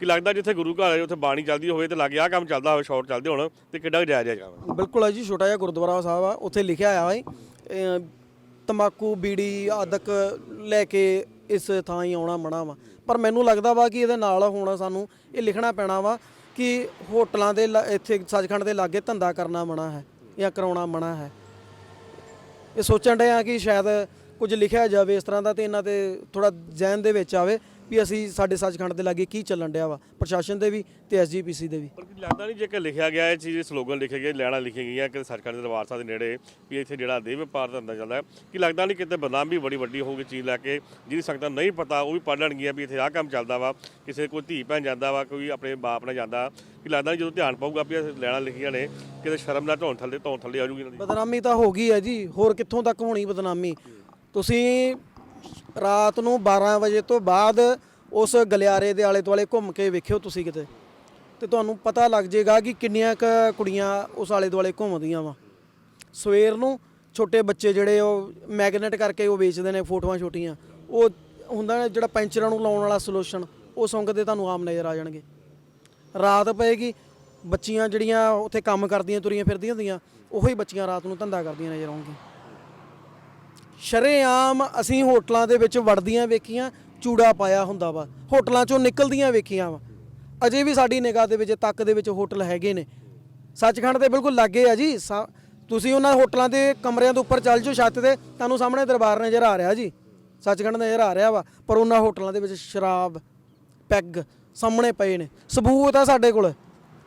ਕਿ ਲੱਗਦਾ ਜਿੱਥੇ ਗੁਰੂ ਘਰ ਹੈ ਉੱਥੇ ਬਾਣੀ ਚੱਲਦੀ ਹੋਵੇ ਤੇ ਲਾਗੇ ਆਹ ਕੰਮ ਚੱਲਦਾ ਹੋਵੇ ਸ਼ਾਰਟ ਚੱਲਦੇ ਹੋਣ ਤੇ ਕਿੱਡਾ ਜਾਇਜ਼ ਹੈਗਾ ਵਾ। ਬਿਲਕੁਲ ਹੈ ਜੀ ਛੋਟਾ ਜਿਹਾ ਗੁਰਦੁਆਰਾ ਸਾਹਿਬ ਆ ਉੱਥੇ ਲਿਖਿਆ ਆ ਹੈ ਤਮਾਕੂ ਬੀੜੀ ਆਦਕ ਲੈ ਕੇ ਇਸ ਥਾਂ ਹੀ ਆਉਣਾ ਮਣਾ ਵਾ। ਪਰ ਮੈਨੂੰ ਲੱਗਦਾ ਵਾ ਕਿ ਇਹਦੇ ਨਾਲ ਹੁਣ ਸਾਨੂੰ ਇਹ ਲਿਖਣਾ ਪੈਣਾ ਵਾ ਕਿ ਹੋਟਲਾਂ ਦੇ ਲਾ- ਇੱਥੇ ਸੱਚਖੰਡ ਦੇ ਲਾਗੇ ਧੰਦਾ ਕਰਨਾ ਮਣਾ ਹੈ ਜਾਂ ਕਰਾਉਣਾ ਮਣਾ ਹੈ। ਇਹ ਸੋਚਣ ਡਏ ਆ ਕਿ ਸ਼ਾਇਦ ਕੁਝ ਲਿਖਿਆ ਜਾਵੇ ਇਸ ਤਰ੍ਹਾਂ ਦਾ ਤੇ ਇਹਨਾਂ ਤੇ ਥੋੜਾ ਜ਼ਹਿਨ ਦੇ ਵਿੱਚ ਆਵੇ। ਵੀ ਅਸੀਂ ਸਾਡੇ ਸੱਚਖੰਡ ਦੇ ਲਾਗੇ ਕੀ ਚੱਲਣ ਡਿਆ ਵਾ ਪ੍ਰਸ਼ਾਸਨ ਦੇ ਵੀ ਤੇ ਐਸਜੀਪੀਸੀ ਦੇ ਵੀ। ਪਰ ਲੱਗਦਾ ਨਹੀਂ ਜੇ ਕਿ ਲਿਖਿਆ ਗਿਆ ਇਹ ਚੀਜ਼ ਸਲੋਗਨ ਲਿਖੇ ਗਏ ਲੈਣਾ ਲਿਖੇ ਗਈਆਂ ਕਿ ਸਰਕਾਰ ਦੇ ਦਰਬਾਰ ਸਾਹਿਬ ਦੇ ਨੇੜੇ ਵੀ ਇੱਥੇ ਜਿਹੜਾ ਦੇ ਵਪਾਰ ਧੰਦਾ ਚੱਲਦਾ ਹੈ। ਕਿ ਲੱਗਦਾ ਨਹੀਂ ਕਿਤੇ ਬਦਨਾਮੀ ਬੜੀ ਵੱਡੀ ਹੋਊਗੀ ਚੀਜ਼ ਲੈ ਕੇ ਜਿਹਦੀ ਸੰਗਤਾਂ ਨਹੀਂ ਪਤਾ ਉਹ ਵੀ ਪੜ੍ਹ ਲੈਣਗੀਆਂ ਵੀ ਇੱਥੇ ਆਹ ਕੰਮ ਚੱਲਦਾ ਵਾ ਕਿਸੇ ਕੋਈ ਧੀ ਭੈਣ ਜਾਂਦਾ ਵਾ ਕੋਈ ਆਪਣੇ ਬਾਪ ਨਾਲ ਜਾਂਦਾ। ਕਿ ਲੱਗਦਾ ਨਹੀਂ ਜਦੋਂ ਧਿਆਨ ਪਾਊਗਾ ਵੀ ਇਹ ਲੈਣਾ ਲਿਖੀਆਂ ਨੇ ਕਿਤੇ ਸ਼ਰਮ ਨਾਲ ਢੋਣ ਥੱਲੇ ਢੋਣ ਥੱਲੇ ਆ ਜੂਗੀ ਇਹਨਾਂ ਦੀ। ਬਦਨਾਮੀ ਤਾਂ ਹੋ ਗਈ ਹੈ ਜੀ ਹੋਰ ਕਿੱਥੋਂ ਤੱਕ ਹੋਣੀ ਬਦਨਾਮੀ? ਤੁਸੀਂ ਰਾਤ ਨੂੰ 12 ਵਜੇ ਤੋਂ ਬਾਅਦ ਉਸ ਗਲਿਆਰੇ ਦੇ ਆਲੇ ਦੁਆਲੇ ਘੁੰਮ ਕੇ ਵੇਖਿਓ ਤੁਸੀਂ ਕਿਤੇ। ਤੇ ਤੁਹਾਨੂੰ ਪਤਾ ਲੱਗ ਜਾਏਗਾ ਕਿ ਕਿੰਨੀਆਂ ਕੁੜੀਆਂ ਉਸ ਆਲੇ ਦੁਆਲੇ ਘੁੰਮਦੀਆਂ ਵਾ। ਸਵੇਰ ਨੂੰ ਛੋਟੇ ਬੱਚੇ ਜਿਹੜੇ ਉਹ ਮੈਗਨੇਟ ਕਰਕੇ ਉਹ ਵੇਚਦੇ ਨੇ ਫੋਟੋਆਂ ਛੋਟੀਆਂ। ਉਹ ਹੁੰਦਾ ਜਿਹੜਾ ਪੈਂਚਰਾਂ ਨੂੰ ਲਾਉਣ ਵਾਲਾ ਸੋਲੂਸ਼ਨ, ਉਹ ਸੁੰਘਦੇ ਤੁਹਾਨੂੰ ਆਮ ਨਜ਼ਰ ਆ ਜਾਣਗੇ। ਰਾਤ ਪਏਗੀ, ਬੱਚੀਆਂ ਜਿਹੜੀਆਂ ਉੱਥੇ ਕੰਮ ਕਰਦੀਆਂ, ਤੁਰੀਆਂ ਫਿਰਦੀਆਂ ਹੁੰਦੀਆਂ, ਉਹੀ ਬੱਚੀਆਂ ਰਾਤ ਨੂੰ ਧੰਦਾ ਕਰਦੀਆਂ ਨਜ਼ਰ ਆਉਣਗੀਆਂ। ਸ਼ਰੇਆਮ ਅਸੀਂ ਹੋਟਲਾਂ ਦੇ ਵਿੱਚ ਵੜਦੀਆਂ ਵੇਖੀਆਂ, ਚੂੜਾ ਪਾਇਆ ਹੁੰਦਾ ਵਾ। ਹੋਟਲਾਂ ਚੋਂ ਨਿਕਲਦੀਆਂ ਵੇਖੀਆਂ ਵਾ। ਅਜੇ ਵੀ ਸਾਡੀ ਨਿਗਾਹ ਦੇ ਵਿੱਚ, ਤੱਕ ਦੇ ਵਿੱਚ ਹੋਟਲ ਹੈਗੇ ਨੇ। ਸੱਚਖੰਡ ਦੇ ਬਿਲਕੁਲ ਲਾਗੇ ਆ ਜੀ। ਸਾ- ਤੁਸੀਂ ਉਹਨਾਂ ਹੋਟਲਾਂ ਦੇ ਕਮਰਿਆਂ ਦੇ ਉੱਪਰ ਚੱਲ ਜਾਓ ਛੱਤ ਤੇ, ਤੁਹਾਨੂੰ ਸਾਹਮਣੇ ਦਰਬਾਰ ਨਜ਼ਰ ਆ ਰਿਹਾ ਜੀ। ਸੱਚਖੰਡ ਨਜ਼ਰ ਆ ਰਿਹਾ ਵਾ। ਪਰ ਉਹਨਾਂ ਹੋਟਲਾਂ ਦੇ ਵਿੱਚ ਸ਼ਰਾਬ, ਪੈਗ ਸਾਹਮਣੇ ਪਏ ਨੇ। ਸਬੂਤ ਆ ਸਾਡੇ ਕੋਲ।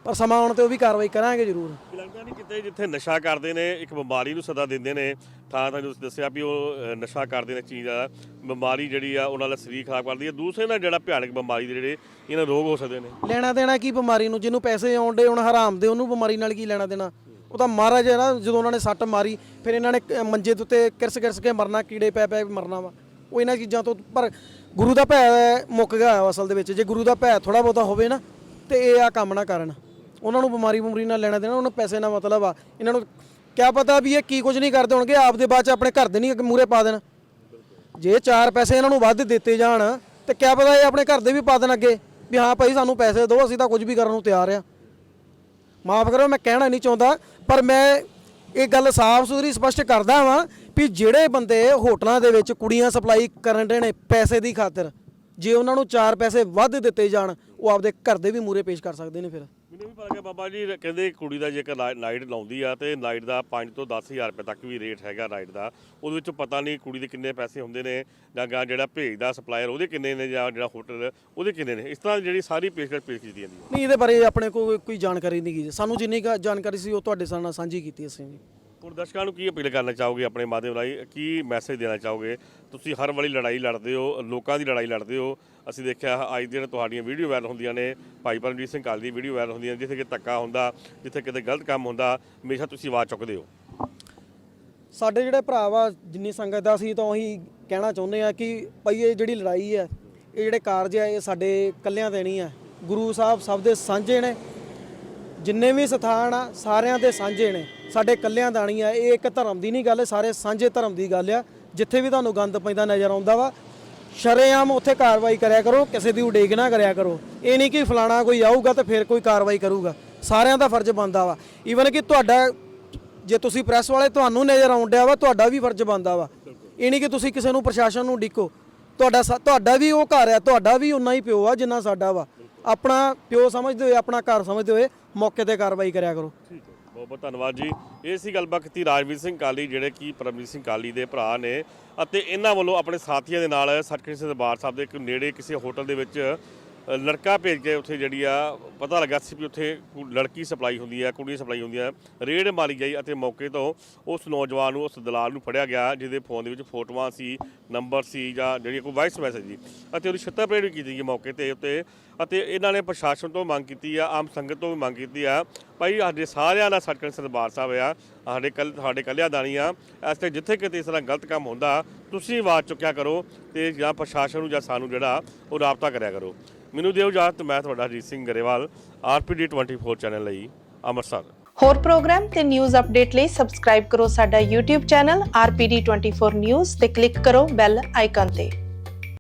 ਪਰ ਸਮਾਂ ਆਉਣ ਤੇ ਉਹ ਵੀ ਕਾਰਵਾਈ ਕਰਾਂਗੇ ਜ਼ਰੂਰ। ਲੱਗਦਾ ਨਹੀਂ ਕਿਤੇ ਜਿੱਥੇ ਨਸ਼ਾ ਕਰਦੇ ਨੇ ਇੱਕ ਬਿਮਾਰੀ ਨੂੰ ਸਦਾ ਦਿੰਦੇ ਨੇ ਥਾਂ ਥਾਂ ਤੁਸੀਂ ਦੱਸਿਆ ਵੀ ਉਹ ਨਸ਼ਾ ਕਰਦੇ ਨੇ ਚੀਜ਼ ਆ ਬਿਮਾਰੀ ਜਿਹੜੀ ਆ ਉਹਨਾਂ ਦਾ ਸਰੀਰ ਖਰਾਬ ਕਰਦੀ ਹੈ ਦੂਸਰੇ ਨਾਲ ਜਿਹੜਾ ਭਿਆਨਕ ਬਿਮਾਰੀ ਦੇ ਜਿਹੜੇ ਇਹਨਾਂ ਰੋਗ ਹੋ ਸਕਦੇ ਨੇ। ਲੈਣਾ ਦੇਣਾ ਕੀ ਬਿਮਾਰੀ ਨੂੰ? ਜਿਹਨੂੰ ਪੈਸੇ ਆਉਂਦੇ ਹੁਣ ਹਰਾਮ ਦੇ ਉਹਨੂੰ ਬਿਮਾਰੀ ਨਾਲ ਕੀ ਲੈਣਾ ਦੇਣਾ? ਉਹ ਤਾਂ ਮਹਾਰਾਜ ਹੈ ਨਾ ਜਦੋਂ ਉਹਨਾਂ ਨੇ ਸੱਟ ਮਾਰੀ ਫਿਰ ਇਹਨਾਂ ਨੇ ਮੰਜੇ ਦੇ ਉੱਤੇ ਕਿਰਸ ਕਿਰਸ ਕੇ ਮਰਨਾ ਕੀੜੇ ਪੈ ਪੈ ਮਰਨਾ ਵਾ। ਉਹ ਇਹਨਾਂ ਚੀਜ਼ਾਂ ਤੋਂ ਪਰ ਗੁਰੂ ਦਾ ਭੈ ਮੁੱਕ ਗਿਆ ਅਸਲ ਦੇ ਵਿੱਚ। ਜੇ ਗੁਰੂ ਦਾ ਭੈ ਥੋੜਾ ਬਹੁਤਾ ਹੋਵੇ ਨਾ ਤੇ ਇਹ ਆ ਕੰਮ ਨਾ ਕਰਨ। ਉਹਨਾਂ ਨੂੰ ਬਿਮਾਰੀ ਬਿਮਾਰੀ ਨਾਲ ਲੈਣਾ ਦੇਣਾ, ਉਹਨਾਂ ਨੂੰ ਪੈਸੇ ਨਾਲ ਮਤਲਬ ਆ। ਇਹਨਾਂ ਨੂੰ ਕਿਆ ਪਤਾ ਵੀ ਇਹ ਕੀ ਕੁਝ ਨਹੀਂ ਕਰਦੇ ਹੋਣਗੇ ਆਪਦੇ ਬਾਅਦ ਚ ਆਪਣੇ ਘਰ ਦੇ ਨਹੀਂ ਮੂਰੇ ਪਾ ਦੇਣ। ਜੇ ਚਾਰ ਪੈਸੇ ਇਹਨਾਂ ਨੂੰ ਵੱਧ ਦਿੱਤੇ ਜਾਣ, ਤੇ ਕਿਆ ਪਤਾ ਇਹ ਆਪਣੇ ਘਰ ਦੇ ਵੀ ਪਾ ਦੇਣ ਅੱਗੇ, ਵੀ ਹਾਂ ਭਾਈ ਸਾਨੂੰ ਪੈਸੇ ਦਿਓ, ਅਸੀਂ ਤਾਂ ਕੁਝ ਵੀ ਕਰਨ ਨੂੰ ਤਿਆਰ ਆ। ਮਾਫ ਕਰੋ, ਮੈਂ ਕਹਿਣਾ ਨਹੀਂ ਚਾਹੁੰਦਾ, ਪਰ ਮੈਂ ਇਹ ਗੱਲ ਸਾਫ਼ ਸੁਥਰੀ ਸਪਸ਼ਟ ਕਰਦਾ ਵਾਂ ਵੀ ਜਿਹੜੇ ਬੰਦੇ ਹੋਟਲਾਂ ਦੇ ਵਿੱਚ ਕੁੜੀਆਂ ਸਪਲਾਈ ਕਰਨ ਦੇ ਨੇ ਪੈਸੇ ਦੀ ਖਾਤਰ ਜੇ ਉਹਨਾਂ ਨੂੰ ਚਾਰ ਪੈਸੇ ਵੱਧ ਦਿੱਤੇ ਜਾਣ ਉਹ ਆਪਦੇ ਘਰ ਦੇ ਵੀ ਮੂਰੇ ਪੇਸ਼ ਕਰ ਸਕਦੇ ਨੇ ਫਿਰ। ਮੈਨੂੰ ਵੀ ਪਤਾ ਲੱਗਿਆ ਬਾਬਾ ਜੀ ਕਹਿੰਦੇ ਕੁੜੀ ਦਾ ਜੇਕਰ ਨਾਈਟ ਲਾਉਂਦੀ ਆ ਤੇ ਨਾਈਟ ਦਾ 5 ਤੋਂ 10000 ਰੁਪਏ ਤੱਕ ਵੀ ਰੇਟ ਹੈਗਾ ਨਾਈਟ ਦਾ ਉਹਦੇ ਵਿੱਚ ਪਤਾ ਨਹੀਂ ਕੁੜੀ ਦੇ ਕਿੰਨੇ ਪੈਸੇ ਹੁੰਦੇ ਨੇ ਜਾਂ ਗਾ ਜਿਹੜਾ ਭੇਜਦਾ ਸਪਲਾਇਰ ਉਹਦੇ ਕਿੰਨੇ ਨੇ ਜਾਂ ਜਿਹੜਾ ਹੋਟਲ ਉਹਦੇ ਕਿੰਨੇ ਨੇ। ਇਸ ਤਰ੍ਹਾਂ ਦੀ ਜਿਹੜੀ ਸਾਰੀ ਪੇਸ਼ਕਸ਼ ਪੇਸ਼ ਕੀਤੀ ਜਾਂਦੀ ਹੈ ਨਹੀਂ ਇਹਦੇ ਬਾਰੇ ਆਪਣੇ ਕੋਲ ਕੋਈ ਜਾਣਕਾਰੀ ਨਹੀਂ ਗੀ ਸਾਨੂੰ ਜਿੰਨੀ ਜਾਣਕਾਰੀ ਸੀ ਉਹ ਤੁਹਾਡੇ ਨਾਲ ਸਾਂਝੀ ਕੀਤੀ ਅਸੀਂ। ਜੀ ਹੁਣ ਦਰਸ਼ਕਾਂ ਨੂੰ ਕੀ ਅਪੀਲ ਕਰਨਾ ਚਾਹੋਗੇ ਆਪਣੇ ਮਾਧਿਅਮ ਰਾਹੀਂ? ਕੀ ਮੈਸੇਜ ਦੇਣਾ ਚਾਹੋਗੇ? ਤੁਸੀਂ ਹਰ ਵਾਰੀ ਲੜਾਈ ਲੜਦੇ ਹੋ, ਲੋਕਾਂ ਦੀ ਲੜਾਈ ਲੜਦੇ ਹੋ। ਅਸੀਂ ਦੇਖਿਆ ਅੱਜ ਦਿਨ ਤੁਹਾਡੀਆਂ ਵੀਡੀਓ ਵਾਇਰਲ ਹੁੰਦੀਆਂ ਨੇ। ਭਾਈ ਪਰਮਜੀਤ ਸਿੰਘ ਕਾਲ ਦੀ ਵੀਡੀਓ ਵਾਇਰਲ ਹੁੰਦੀਆਂ ਜਿੱਥੇ ਕਿ ਧੱਕਾ ਹੁੰਦਾ, ਜਿੱਥੇ ਕਿਤੇ ਗਲਤ ਕੰਮ ਹੁੰਦਾ, ਹਮੇਸ਼ਾ ਤੁਸੀਂ ਆਵਾਜ਼ ਚੁੱਕਦੇ ਹੋ। ਸਾਡੇ ਜਿਹੜੇ ਭਰਾ ਵਾ ਜਿੰਨੀ ਸੰਗਤ ਦਾ ਅਸੀਂ ਤਾਂ ਉਹੀ ਕਹਿਣਾ ਚਾਹੁੰਦੇ ਆ ਕਿ ਭਈ ਇਹ ਜਿਹੜੀ ਲੜਾਈ ਹੈ, ਇਹ ਜਿਹੜੇ ਕਾਰਜ ਹੈ ਇਹ ਸਾਡੇ ਕੱਲਿਆਂ ਦੇ ਨਹੀਂ ਹੈ। ਗੁਰੂ ਸਾਹਿਬ ਸਭ ਦੇ ਸਾਂਝੇ ਨੇ। ਜਿੰਨੇ ਵੀ ਸਥਾਨ ਆ, ਸਾਰਿਆਂ ਦੇ ਸਾਂਝੇ ਨੇ। ਸਾਡੇ ਕੱਲਿਆਂ ਦਾ ਨਹੀਂ ਆ, ਇਹ ਇੱਕ ਧਰਮ ਦੀ ਨਹੀਂ ਗੱਲ, ਸਾਰੇ ਸਾਂਝੇ ਧਰਮ ਦੀ ਗੱਲ ਆ। ਜਿੱਥੇ ਵੀ ਤੁਹਾਨੂੰ ਗੰਦ ਪੈਂਦਾ ਨਜ਼ਰ ਆਉਂਦਾ ਵਾ, ਸ਼ਰੇਆਮ ਉੱਥੇ ਕਾਰਵਾਈ ਕਰਿਆ ਕਰੋ, ਕਿਸੇ ਦੀ ਉਡੀਕ ਨਾ ਕਰਿਆ ਕਰੋ। ਇਹ ਨਹੀਂ ਕਿ ਫਲਾਣਾ ਕੋਈ ਆਊਗਾ ਤਾਂ ਫਿਰ ਕੋਈ ਕਾਰਵਾਈ ਕਰੂਗਾ। ਸਾਰਿਆਂ ਦਾ ਫਰਜ਼ ਬਣਦਾ ਵਾ। ਈਵਨ ਕਿ ਤੁਹਾਡਾ, ਜੇ ਤੁਸੀਂ ਪ੍ਰੈਸ ਵਾਲੇ, ਤੁਹਾਨੂੰ ਨਜ਼ਰ ਆਉਣ ਡਿਆ ਵਾ, ਤੁਹਾਡਾ ਵੀ ਫਰਜ਼ ਬਣਦਾ ਵਾ। ਇਹ ਨਹੀਂ ਕਿ ਤੁਸੀਂ ਕਿਸੇ ਨੂੰ, ਪ੍ਰਸ਼ਾਸਨ ਨੂੰ ਡਿੱਕੋ ਤੁਹਾਡਾ ਸਾ- ਤੁਹਾਡਾ ਵੀ ਉਹ ਘਰ ਆ ਤੁਹਾਡਾ ਵੀ ਉਨਾ ਹੀ ਪਿਓ ਆ ਜਿੰਨਾ ਸਾਡਾ ਵਾ। ਆਪਣਾ ਪਿਓ ਸਮਝਦੇ ਹੋਏ, ਆਪਣਾ ਘਰ ਸਮਝਦੇ ਹੋਏ ਮੌਕੇ ਤੇ ਕਾਰਵਾਈ ਕਰਿਆ ਕਰੋ। ਠੀਕ ਹੈ। ਬਹੁਤ ਬਹੁਤ ਧੰਨਵਾਦ ਜੀ। ਇਹ ਸੀ ਗੱਲਬਾਤ ਕੀਤੀ ਰਾਜਵੀਰ ਸਿੰਘ ਕਾਲੀ, ਜਿਹੜੇ ਕਿ ਪਰਮਜੀਤ ਸਿੰਘ ਕਾਲੀ ਦੇ ਭਰਾ ਨੇ ਅਤੇ ਇਹਨਾਂ ਵੱਲੋਂ ਆਪਣੇ ਸਾਥੀਆਂ ਦੇ ਨਾਲ ਸੱਚਖੰਡ ਦਰਬਾਰ ਸਾਹਿਬ ਦੇ ਇੱਕ ਨੇੜੇ ਕਿਸੇ ਹੋਟਲ ਦੇ ਵਿੱਚ ਲੜਕਾ ਭੇਜ ਕੇ ਉੱਥੇ ਜਿਹੜੀ ਆ, ਪਤਾ ਲੱਗਾ ਸੀ ਵੀ ਉੱਥੇ ਕੁ- ਲੜਕੀ ਸਪਲਾਈ ਹੁੰਦੀ ਹੈ ਕੁੜੀ ਸਪਲਾਈ ਹੁੰਦੀ ਹੈ ਰੇਡ ਮਾਰੀ ਗਈ ਅਤੇ ਮੌਕੇ ਤੋਂ ਉਸ ਨੌਜਵਾਨ ਨੂੰ, ਉਸ ਦਲਾਲ ਨੂੰ ਫੜਿਆ ਗਿਆ, ਜਿਹਦੇ ਫੋਨ ਦੇ ਵਿੱਚ ਫੋਟੋਆਂ ਸੀ, ਨੰਬਰ ਸੀ ਜਾਂ ਜਿਹੜੀ ਕੋਈ ਵਾਇਸ ਮੈਸੇਜ ਸੀ। ਅਤੇ ਉਹਦੀ ਛੱਤਰ ਪਰੇਡ ਵੀ ਕੀਤੀ ਗਈ ਮੌਕੇ ਤੇ ਉੱਤੇ। ਅਤੇ ਇਹਨਾਂ ਨੇ ਪ੍ਰਸ਼ਾਸਨ ਤੋਂ ਮੰਗ ਕੀਤੀ ਆ, ਆਮ ਸੰਗਤ ਤੋਂ ਵੀ ਮੰਗ ਕੀਤੀ ਆ, ਭਾਈ ਸਾਡੇ ਸਾਰਿਆਂ ਦਾ ਸੱਚਖੰਡ ਸ੍ਰੀ ਦਰਬਾਰ ਸਾਹਿਬ ਆ, ਸਾਡੇ ਕੱਲ, ਸਾਡੇ ਕੱਲਿਆਂ ਦਾ ਆ। ਇਸ ਤੇ ਜਿੱਥੇ ਕਿਤੇ ਇਸ ਤਰ੍ਹਾਂ ਗਲਤ ਕੰਮ ਹੁੰਦਾ, ਤੁਸੀਂ ਆਵਾਜ਼ ਚੁੱਕਿਆ ਕਰੋ ਤੇ ਜਾਂ ਪ੍ਰਸ਼ਾਸਨ ਨੂੰ ਜਾਂ ਸਾਨੂੰ ਜਿਹੜਾ, ਉਹ ਰਾਬਤਾ ਕਰਿਆ ਕਰੋ। ਮੈਨੂੰ ਦਿਓ ਇਜਾਜ਼ਤ, ਮੈਂ ਤੁਹਾਡਾ ਹਰਜੀਤ ਸਿੰਘ ਗਰੇਵਾਲ, ਆਰਪੀਡੀ 24 ਚੈਨਲ ਲਈ ਅੰਮ੍ਰਿਤਸਰ। ਹੋਰ ਪ੍ਰੋਗਰਾਮ ਤੇ ਨਿਊਜ਼ ਅਪਡੇਟ ਲਈ ਸਬਸਕ੍ਰਾਈਬ ਕਰੋ ਸਾਡਾ YouTube ਚੈਨਲ RPD24 News ਤੇ ਕਲਿੱਕ ਕਰੋ ਬੈਲ ਆਈਕਨ ਤੇ।